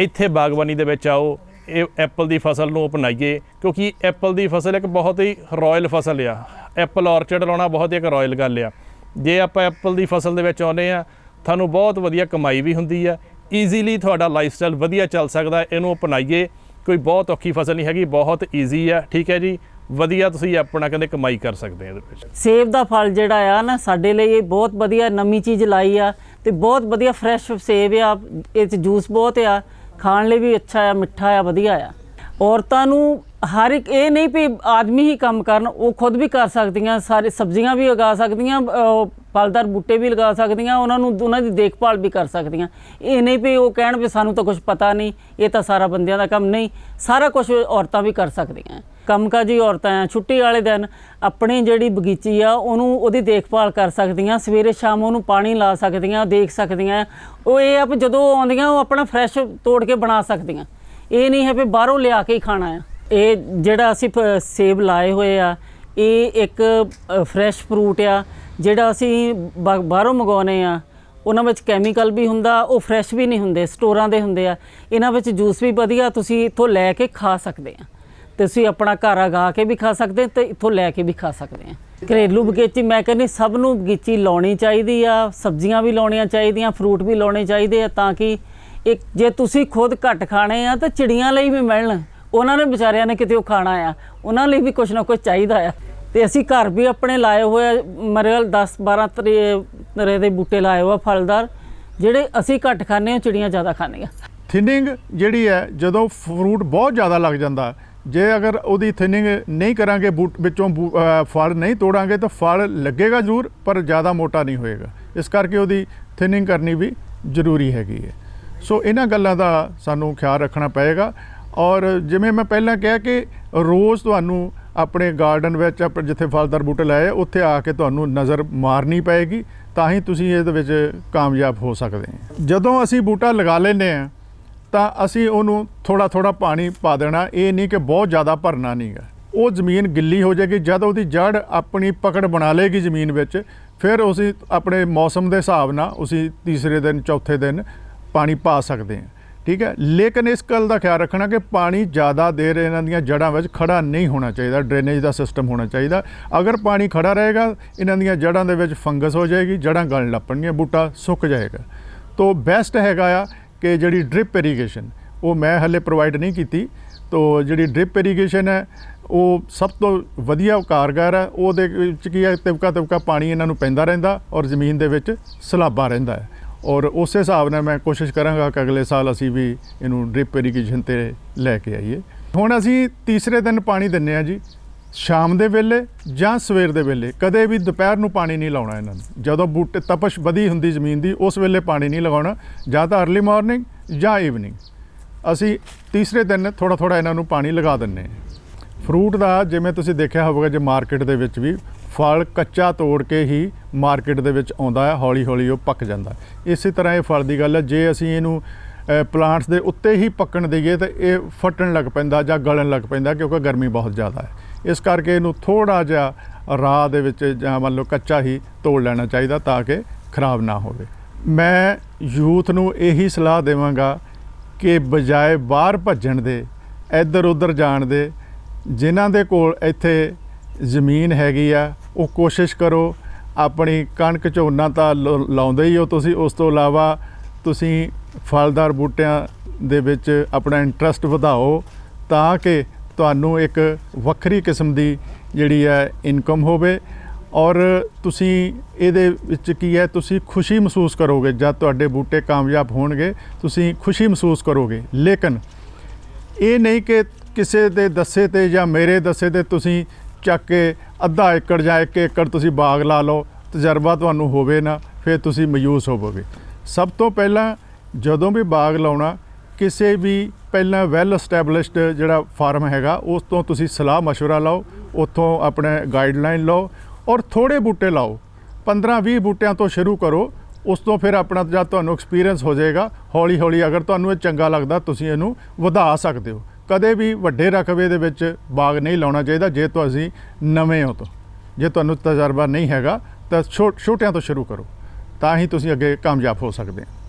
ਇੱਥੇ ਬਾਗਬਾਨੀ ਦੇ ਵਿੱਚ ਆਓ, ਇਹ ਐਪਲ ਦੀ ਫਸਲ ਨੂੰ ਅਪਣਾਈਏ, ਕਿਉਂਕਿ ਐਪਲ ਦੀ ਫਸਲ ਇੱਕ ਬਹੁਤ ਹੀ ਰਾਇਲ ਫਸਲ ਆ। ਐਪਲ ਆਰਚਰਡ ਲਾਉਣਾ ਬਹੁਤ ਹੀ ਇੱਕ ਰਾਇਲ ਗੱਲ ਆ। ਜੇ ਆਪਾਂ ਐਪਲ ਦੀ ਫਸਲ ਦੇ ਵਿੱਚ ਆਉਂਦੇ ਆ ਤੁਹਾਨੂੰ ਬਹੁਤ ਵਧੀਆ ਕਮਾਈ ਵੀ ਹੁੰਦੀ ਆ। ਈਜ਼ੀਲੀ ਤੁਹਾਡਾ ਲਾਈਫਸਟਾਈਲ ਵਧੀਆ ਚੱਲ ਸਕਦਾ, ਇਹਨੂੰ ਅਪਣਾਈਏ, ਕੋਈ ਬਹੁਤ ਔਖੀ ਫਸਲ ਨਹੀਂ ਹੈਗੀ, ਬਹੁਤ ਈਜ਼ੀ ਆ, ਠੀਕ ਹੈ ਜੀ। ਵਧੀਆ ਤੁਸੀਂ ਆਪਣਾ ਕਹਿੰਦੇ ਕਮਾਈ ਕਰ ਸਕਦੇ ਆ ਇਹਦੇ ਵਿੱਚ। ਸੇਬ ਦਾ ਫਲ ਜਿਹੜਾ ਆ ਨਾ, ਸਾਡੇ ਲਈ ਇਹ ਬਹੁਤ ਵਧੀਆ ਨਵੀਂ ਚੀਜ਼ ਲਾਈ ਆ ਤੇ ਬਹੁਤ ਵਧੀਆ ਫਰੈਸ਼ ਸੇਬ ਆ, ਇਹ 'ਚ ਜੂਸ ਬਹੁਤ ਆ, ਖਾਣ ਲਈ ਵੀ ਅੱਛਾ ਆ, ਮਿੱਠਾ ਆ, ਵਧੀਆ ਆ। ਔਰਤਾਂ ਨੂੰ ਹਰ ਇੱਕ, ਇਹ ਨਹੀਂ ਵੀ ਆਦਮੀ ਹੀ ਕੰਮ ਕਰਨ, ਉਹ ਖੁਦ ਵੀ ਕਰ ਸਕਦੀਆਂ, ਸਾਰੇ ਸਬਜ਼ੀਆਂ ਵੀ ਉਗਾ ਸਕਦੀਆਂ ਫਲਦਾਰ ਬੂਟੇ ਵੀ ਲਗਾ ਸਕਦੀਆਂ, ਉਹਨਾਂ ਨੂੰ, ਉਹਨਾਂ ਦੀ ਦੇਖਭਾਲ ਵੀ ਕਰ ਸਕਦੀਆਂ। ਇਹ ਨਹੀਂ ਵੀ ਉਹ ਕਹਿਣ ਵੀ ਸਾਨੂੰ ਤਾਂ ਕੁਝ ਪਤਾ ਨਹੀਂ, ਇਹ ਤਾਂ ਸਾਰਾ ਬੰਦਿਆਂ ਦਾ ਕੰਮ ਨਹੀਂ, ਸਾਰਾ ਕੁਝ ਔਰਤਾਂ ਵੀ ਕਰ ਸਕਦੀਆਂ। ਕੰਮਕਾਜੀ ਔਰਤਾਂ ਆ, ਛੁੱਟੀ ਵਾਲੇ ਦਿਨ ਆਪਣੀ ਜਿਹੜੀ ਬਗੀਚੀ ਆ, ਉਹਨੂੰ ਉਹਦੀ ਦੇਖਭਾਲ ਕਰ ਸਕਦੀਆਂ, ਸਵੇਰੇ ਸ਼ਾਮ ਉਹਨੂੰ ਪਾਣੀ ਲਾ ਸਕਦੀਆਂ, ਦੇਖ ਸਕਦੀਆਂ। ਉਹ ਇਹ ਆ ਵੀ ਜਦੋਂ ਆਉਂਦੀਆਂ, ਉਹ ਆਪਣਾ ਫਰੈਸ਼ ਤੋੜ ਕੇ ਬਣਾ ਸਕਦੀਆਂ। ਇਹ ਨਹੀਂ ਹੈ ਵੀ ਬਾਹਰੋਂ ਲਿਆ ਕੇ ਹੀ ਖਾਣਾ ਆ। ਇਹ ਜਿਹੜਾ ਅਸੀਂ ਪ- ਸੇਬ ਲਾਏ ਹੋਏ ਆ, ਇਹ ਇੱਕ ਫਰੈਸ਼ ਫਰੂਟ ਆ, ਜਿਹੜਾ ਅਸੀਂ ਬਾ- ਬਾਹਰੋਂ ਮੰਗਾਉਨੇ ਆ। ਉਹਨਾਂ ਵਿੱਚ ਕੈਮੀਕਲ ਵੀ ਹੁੰਦਾ, ਉਹ ਫਰੈਸ਼ ਵੀ ਨਹੀਂ ਹੁੰਦੇ, ਸਟੋਰਾਂ ਦੇ ਹੁੰਦੇ ਆ। ਇਹਨਾਂ ਵਿੱਚ ਜੂਸ ਵੀ ਵਧੀਆ, ਤੁਸੀਂ ਇੱਥੋਂ ਲੈ ਕੇ ਖਾ ਸਕਦੇ ਆ। ਤੁਸੀਂ ਆਪਣਾ ਘਰ ਉਗਾ ਕੇ ਵੀ ਖਾ ਸਕਦੇ ਤੇ ਇੱਥੋਂ ਲੈ ਕੇ ਵੀ ਖਾ ਸਕਦੇ ਹਾਂ। ਘਰੇਲੂ ਬਗੀਚੀ ਮੈਂ ਕਹਿੰਦੀ ਸਭ ਨੂੰ ਬਗੀਚੀ ਲਾਉਣੀ ਚਾਹੀਦੀ ਆ, ਸਬਜ਼ੀਆਂ ਵੀ ਲਾਉਣੀਆਂ ਚਾਹੀਦੀਆਂ, ਫਰੂਟ ਵੀ ਲਾਉਣੇ ਚਾਹੀਦੇ ਆ ਤਾਂ ਕਿ ਇੱਕ ਜੇ ਤੁਸੀਂ ਖੁਦ ਘੱਟ ਖਾਣੇ ਆ ਤਾਂ ਚਿੜੀਆਂ ਲਈ ਵੀ ਮਿਲਣ, ਉਹਨਾਂ ਨੇ ਵਿਚਾਰਿਆਂ ਨੇ ਕਿਤੇ ਉਹ ਖਾਣਾ ਆ, ਉਹਨਾਂ ਲਈ ਵੀ ਕੁਝ ਨਾ ਕੁਝ ਚਾਹੀਦਾ ਆ। ਤੇ ਅਸੀਂ ਘਰ ਵੀ ਆਪਣੇ ਲਾਏ ਹੋਏ ਆ, ਮੇਰੇ ਕੋਲ 10 12 ਤਰੇ ਦੇ ਬੂਟੇ ਲਾਏ ਹੋਏ ਆ ਫਲਦਾਰ, ਜਿਹੜੇ ਅਸੀਂ ਘੱਟ ਖਾਂਦੇ ਆ ਚਿੜੀਆਂ ਜ਼ਿਆਦਾ ਖਾਂਦੀਆਂ। ਥਿਨਿੰਗ ਜਿਹੜੀ ਹੈ, ਜਦੋਂ ਫਰੂਟ ਬਹੁਤ ਜ਼ਿਆਦਾ ਲੱਗ ਜਾਂਦਾ ਜੇ ਅਗਰ ਉਹਦੀ ਥਿਨਿੰਗ ਨਹੀਂ ਕਰਾਂਗੇ, ਬੂਟ ਵਿੱਚੋਂ ਬੂ- ਫਲ ਨਹੀਂ ਤੋੜਾਂਗੇ, ਤਾਂ ਫਲ ਲੱਗੇਗਾ ਜ਼ਰੂਰ, ਪਰ ਜ਼ਿਆਦਾ ਮੋਟਾ ਨਹੀਂ ਹੋਏਗਾ। ਇਸ ਕਰਕੇ ਉਹਦੀ ਥਿਨਿੰਗ ਕਰਨੀ ਵੀ ਜ਼ਰੂਰੀ ਹੈਗੀ ਹੈ। ਸੋ ਇਹਨਾਂ ਗੱਲਾਂ ਦਾ ਸਾਨੂੰ ਖਿਆਲ ਰੱਖਣਾ ਪਏਗਾ। ਔਰ ਜਿਵੇਂ ਮੈਂ ਪਹਿਲਾਂ ਕਿਹਾ ਕਿ ਰੋਜ਼ ਤੁਹਾਨੂੰ ਆਪਣੇ ਗਾਰਡਨ ਵਿੱਚ ਆਪਣੇ ਜਿੱਥੇ ਫਲਦਾਰ ਬੂਟੇ ਲਾਏ ਉੱਥੇ ਆ ਕੇ ਤੁਹਾਨੂੰ ਨਜ਼ਰ ਮਾਰਨੀ ਪਏਗੀ, ਤਾਂ ਹੀ ਤੁਸੀਂ ਇਹਦੇ ਵਿੱਚ ਕਾਮਯਾਬ ਹੋ ਸਕਦੇ ਹੋ। ਜਦੋਂ ਅਸੀਂ ਬੂਟਾ ਲਗਾ ਲੈਂਦੇ ਆ ਤਾਂ ਅਸੀਂ ਉਹਨੂੰ ਥੋੜਾ ਥੋੜਾ ਪਾਣੀ ਪਾ ਦੇਣਾ। ਇਹ ਨਹੀਂ ਕਿ ਬਹੁਤ ਜ਼ਿਆਦਾ ਭਰਨਾ ਨਹੀਂਗਾ ਉਹ ਜ਼ਮੀਨ ਗਿੱਲੀ ਹੋ ਜਾਏਗੀ। ਜਦ ਉਹਦੀ ਜੜ ਆਪਣੀ ਪਕੜ ਬਣਾ ਲਏਗੀ ਜ਼ਮੀਨ ਵਿੱਚ, ਫਿਰ ਅਸੀਂ ਆਪਣੇ ਮੌਸਮ ਦੇ ਹਿਸਾਬ ਨਾਲ ਅਸੀਂ ਤੀਸਰੇ ਦਿਨ, ਚੌਥੇ ਦਿਨ ਪਾਣੀ ਪਾ ਸਕਦੇ ਹਾਂ। ਠੀਕ ਹੈ? ਲੇਕਿਨ ਇਸ ਗੱਲ ਦਾ ਖਿਆਲ ਰੱਖਣਾ ਕਿ ਪਾਣੀ ਜ਼ਿਆਦਾ ਦੇਰ ਇਹਨਾਂ ਦੀਆਂ ਜੜ੍ਹਾਂ ਵਿੱਚ ਖੜਾ ਨਹੀਂ ਹੋਣਾ ਚਾਹੀਦਾ। ਡਰੇਨੇਜ ਦਾ ਸਿਸਟਮ ਹੋਣਾ ਚਾਹੀਦਾ। ਅਗਰ ਪਾਣੀ ਖੜਾ ਰਹੇਗਾ, ਇਹਨਾਂ ਦੀਆਂ ਜੜ੍ਹਾਂ ਦੇ ਵਿੱਚ ਫੰਗਸ ਹੋ ਜਾਏਗੀ, ਜੜ੍ਹਾਂ ਗਲਣ ਲੱਪਣਗੀਆਂ, ਬੂਟਾ ਸੁੱਕ ਜਾਏਗਾ। ਤੋ ਬੈਸਟ ਹੈਗਾ ਆ ਕਿ ਜਿਹੜੀ ਡ੍ਰਿਪ ਇਰੀਗੇਸ਼ਨ, ਉਹ ਮੈਂ ਹਲੇ ਪ੍ਰੋਵਾਈਡ ਨਹੀਂ ਕੀਤੀ। ਤੋ ਜਿਹੜੀ ਡ੍ਰਿਪ ਇਰੀਗੇਸ਼ਨ ਹੈ, ਉਹ ਸਭ ਤੋਂ ਵਧੀਆ ਕਾਰਗਰ ਹੈ। ਉਹਦੇ ਵਿੱਚ ਕੀ ਹੈ, ਤਿਵਕਾ ਤਿਵਕਾ ਪਾਣੀ ਇਹਨਾਂ ਨੂੰ ਪੈਂਦਾ ਰਹਿੰਦਾ ਔਰ ਜ਼ਮੀਨ ਦੇ ਵਿੱਚ ਸਲਾਬਾ ਰਹਿੰਦਾ ਹੈ। ਔਰ ਉਸੇ ਹਿਸਾਬ ਨਾਲ ਮੈਂ ਕੋਸ਼ਿਸ਼ ਕਰਾਂਗਾ ਕਿ ਅਗਲੇ ਸਾਲ ਅਸੀਂ ਵੀ ਇਹਨੂੰ ਡ੍ਰਿਪ ਇਰੀਗੇਸ਼ਨ ਤੇ ਲੈ ਕੇ ਆਈਏ। ਹੁਣ ਅਸੀਂ ਤੀਸਰੇ ਦਿਨ ਪਾਣੀ ਦਿੰਨੇ ਆ ਜੀ। ਸ਼ਾਮ ਦੇ ਵੇਲੇ ਜਾਂ ਸਵੇਰ ਦੇ ਵੇਲੇ ਕਦੇ ਵੀ ਦੁਪਹਿਰ ਨੂੰ ਪਾਣੀ ਨਹੀਂ ਲਾਉਣਾ ਇਹਨਾਂ ਨੂੰ। ਜਦੋਂ ਬੂਟੇ, ਤਪਸ਼ ਵਧੀ ਹੁੰਦੀ ਜ਼ਮੀਨ ਦੀ, ਉਸ ਵੇਲੇ ਪਾਣੀ ਨਹੀਂ ਲਗਾਉਣਾ, ਜਾਂ ਤਾਂ ਅਰਲੀ ਮਾਰਨਿੰਗ ਜਾਂ ਈਵਨਿੰਗ ਅਸੀਂ ਤੀਸਰੇ ਦਿਨ ਥੋੜਾ ਥੋੜਾ ਇਹਨਾਂ ਨੂੰ ਪਾਣੀ ਲਗਾ ਦਿੰਨੇ ਹਾਂ। ਫਰੂਟ ਦਾ ਜਿਵੇਂ ਤੁਸੀਂ ਦੇਖਿਆ ਹੋਵੇਗਾ ਜੇ ਮਾਰਕੀਟ ਦੇ ਵਿੱਚ ਵੀ, ਫਲ ਕੱਚਾ ਤੋੜ ਕੇ ਹੀ ਮਾਰਕੀਟ ਦੇ ਵਿੱਚ ਆਉਂਦਾ ਹੈ ਹੌਲੀ ਹੌਲੀ ਉਹ ਪੱਕ ਜਾਂਦਾ ਇਸੇ ਤਰ੍ਹਾਂ ਇਹ ਫਲ ਦੀ ਗੱਲ ਹੈ, ਜੇ ਅਸੀਂ ਇਹਨੂੰ ਪਲਾਂਟਸ ਦੇ ਉੱਤੇ ਹੀ ਪੱਕਣ ਦਈਏ ਤਾਂ ਇਹ ਫਟਣ ਲੱਗ ਪੈਂਦਾ ਜਾਂ ਗਲਣ ਲੱਗ ਪੈਂਦਾ ਕਿਉਂਕਿ ਗਰਮੀ ਬਹੁਤ ਜ਼ਿਆਦਾ ਹੈ। ਇਸ ਕਰਕੇ ਇਹਨੂੰ ਥੋੜਾ ਜਿਹਾ ਰਾਹ ਦੇ ਵਿੱਚ ਜਾਂ ਮੰਨ ਲਓ ਕੱਚਾ ਹੀ ਤੋੜ ਲੈਣਾ ਚਾਹੀਦਾ ਤਾਂ ਕਿ ਖਰਾਬ ਨਾ ਹੋਵੇ। ਮੈਂ ਯੂਥ ਨੂੰ ਇਹੀ ਸਲਾਹ ਦੇਵਾਂਗਾ ਕਿ ਬਜਾਏ ਬਾਹਰ ਭੱਜਣ ਦੇ, ਇੱਧਰ ਉੱਧਰ ਜਾਣ ਦੇ, ਜਿਨ੍ਹਾਂ ਦੇ ਕੋਲ ਇੱਥੇ ਜ਼ਮੀਨ ਹੈਗੀ ਆ, ਉਹ ਕੋਸ਼ਿਸ਼ ਕਰੋ ਆਪਣੀ ਕਣਕ ਝੋਨਾ ਤਾਂ ਲ- ਲਾਉਂਦੇ ਹੀ ਹੋ ਤੁਸੀਂ, ਉਸ ਤੋਂ ਇਲਾਵਾ ਤੁਸੀਂ ਫਲਦਾਰ ਬੂਟਿਆਂ ਦੇ ਵਿੱਚ ਆਪਣਾ ਇੰਟਰਸਟ ਵਧਾਓ ਤਾਂ ਕਿ ਤੁਹਾਨੂੰ ਇੱਕ ਵੱਖਰੀ ਕਿਸਮ ਦੀ ਜਿਹੜੀ ਹੈ ਇਨਕਮ ਹੋਵੇ। ਔਰ ਤੁਸੀਂ ਇਹਦੇ ਵਿੱਚ ਕੀ ਹੈ, ਤੁਸੀਂ ਖੁਸ਼ੀ ਮਹਿਸੂਸ ਕਰੋਗੇ, ਜਦ ਤੁਹਾਡੇ ਬੂਟੇ ਕਾਮਯਾਬ ਹੋਣਗੇ, ਤੁਸੀਂ ਖੁਸ਼ੀ ਮਹਿਸੂਸ ਕਰੋਗੇ। ਲੇਕਿਨ ਇਹ ਨਹੀਂ ਕਿ ਕਿਸੇ ਦੇ ਦੱਸੇ ਤੇ ਜਾਂ ਮੇਰੇ ਦੱਸੇ ਤੇ ਤੁਸੀਂ ਚੱਕ ਕੇ ਅੱਧਾ ਏਕੜ ਜਾਂ 1 ਏਕੜ ਤੁਸੀਂ ਬਾਗ ਲਾ ਲਓ, ਤਜਰਬਾ ਤੁਹਾਨੂੰ ਹੋਵੇ ਨਾ, ਫਿਰ ਤੁਸੀਂ ਮਯੂਸ ਹੋਵੋਗੇ। ਸਭ ਤੋਂ ਪਹਿਲਾਂ ਜਦੋਂ ਵੀ ਬਾਗ ਲਾਉਣਾ ਕਿਸੇ ਵੀ ਪਹਿਲਾਂ ਵੈਲ ਐਸਟੈਬਲਿਸ਼ਡ ਜਿਹੜਾ ਫਾਰਮ ਹੈਗਾ ਉਸ ਤੋਂ ਤੁਸੀਂ ਸਲਾਹ مشورہ ਲਓ ਉੱਥੋਂ ਆਪਣੇ ਗਾਈਡਲਾਈਨ ਲਓ ਔਰ ਥੋੜੇ ਬੂਟੇ ਲਾਓ 15-20 ਬੂਟਿਆਂ ਤੋਂ ਸ਼ੁਰੂ ਕਰੋ ਉਸ ਤੋਂ ਫਿਰ ਆਪਣਾ ਜਦ ਤੁਹਾਨੂੰ ਐਕਸਪੀਰੀਅੰਸ ਹੋ ਜਾਏਗਾ ਹੌਲੀ ਹੌਲੀ ਅਗਰ ਤੁਹਾਨੂੰ ਇਹ ਚੰਗਾ ਲੱਗਦਾ ਤੁਸੀਂ ਇਹਨੂੰ ਵਧਾ ਸਕਦੇ ਹੋ ਕਦੇ ਵੀ ਵੱਡੇ ਰਕਬੇ ਦੇ ਵਿੱਚ ਬਾਗ ਨਹੀਂ ਲਾਉਣਾ ਚਾਹੀਦਾ ਜੇ ਤੁਸੀਂ ਨਵੇਂ ਹੋ ਤਾਂ ਜੇ ਤੁਹਾਨੂੰ ਤਜਰਬਾ ਨਹੀਂ ਹੈਗਾ ਤਾਂ ਛੋ- ਛੋਟਿਆਂ ਤੋਂ ਸ਼ੁਰੂ ਕਰੋ ਤਾਂ ਹੀ ਤੁਸੀਂ ਅੱਗੇ ਕਾਮਯਾਬ ਹੋ ਸਕਦੇ ਹੋ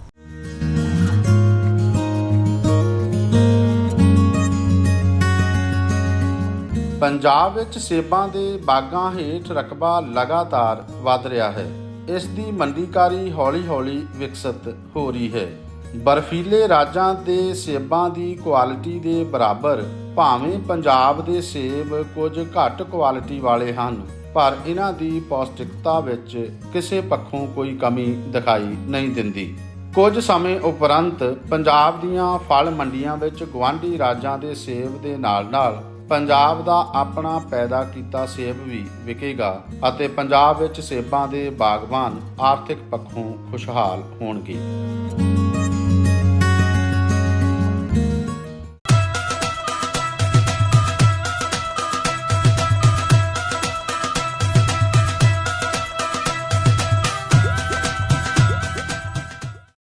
ਪੰਜਾਬ ਵਿੱਚ ਸੇਬਾਂ ਦੇ ਬਾਗਾਂ ਹੇਠ ਰਕਬਾ ਲਗਾਤਾਰ ਵਧ ਰਿਹਾ ਹੈ। ਇਸ ਦੀ ਮੰਡੀਕਾਰੀ ਹੌਲੀ-ਹੌਲੀ ਵਿਕਸਿਤ ਹੋ ਰਹੀ ਹੈ। ਬਰਫੀਲੇ ਰਾਜਾਂ ਦੇ ਸੇਬਾਂ ਦੀ ਕੁਆਲਿਟੀ ਦੇ ਬਰਾਬਰ ਭਾਵੇਂ ਪੰਜਾਬ ਦੇ ਸੇਬ ਕੁਝ ਘੱਟ ਕੁਆਲਿਟੀ ਵਾਲੇ ਹਨ, ਪਰ ਇਹਨਾਂ ਦੀ ਪੌਸ਼ਟਿਕਤਾ ਵਿੱਚ ਕਿਸੇ ਪੱਖੋਂ ਕੋਈ ਕਮੀ ਦਿਖਾਈ ਨਹੀਂ ਦਿੰਦੀ। ਕੁਝ ਸਮੇਂ ਉਪਰੰਤ ਪੰਜਾਬ ਦੀਆਂ ਫਲ ਮੰਡੀਆਂ ਵਿੱਚ ਗਵਾਂਢੀ ਰਾਜਾਂ ਦੇ ਸੇਬ ਦੇ ਨਾਲ-ਨਾਲ ਪੰਜਾਬ ਦਾ ਆਪਣਾ ਪੈਦਾ ਕੀਤਾ ਸੇਬ ਵੀ ਵਿਕੇਗਾ ਅਤੇ ਪੰਜਾਬ ਵਿੱਚ ਸੇਬਾਂ ਦੇ ਬਾਗਬਾਨ ਆਰਥਿਕ ਪੱਖੋਂ ਖੁਸ਼ਹਾਲ ਹੋਣਗੇ।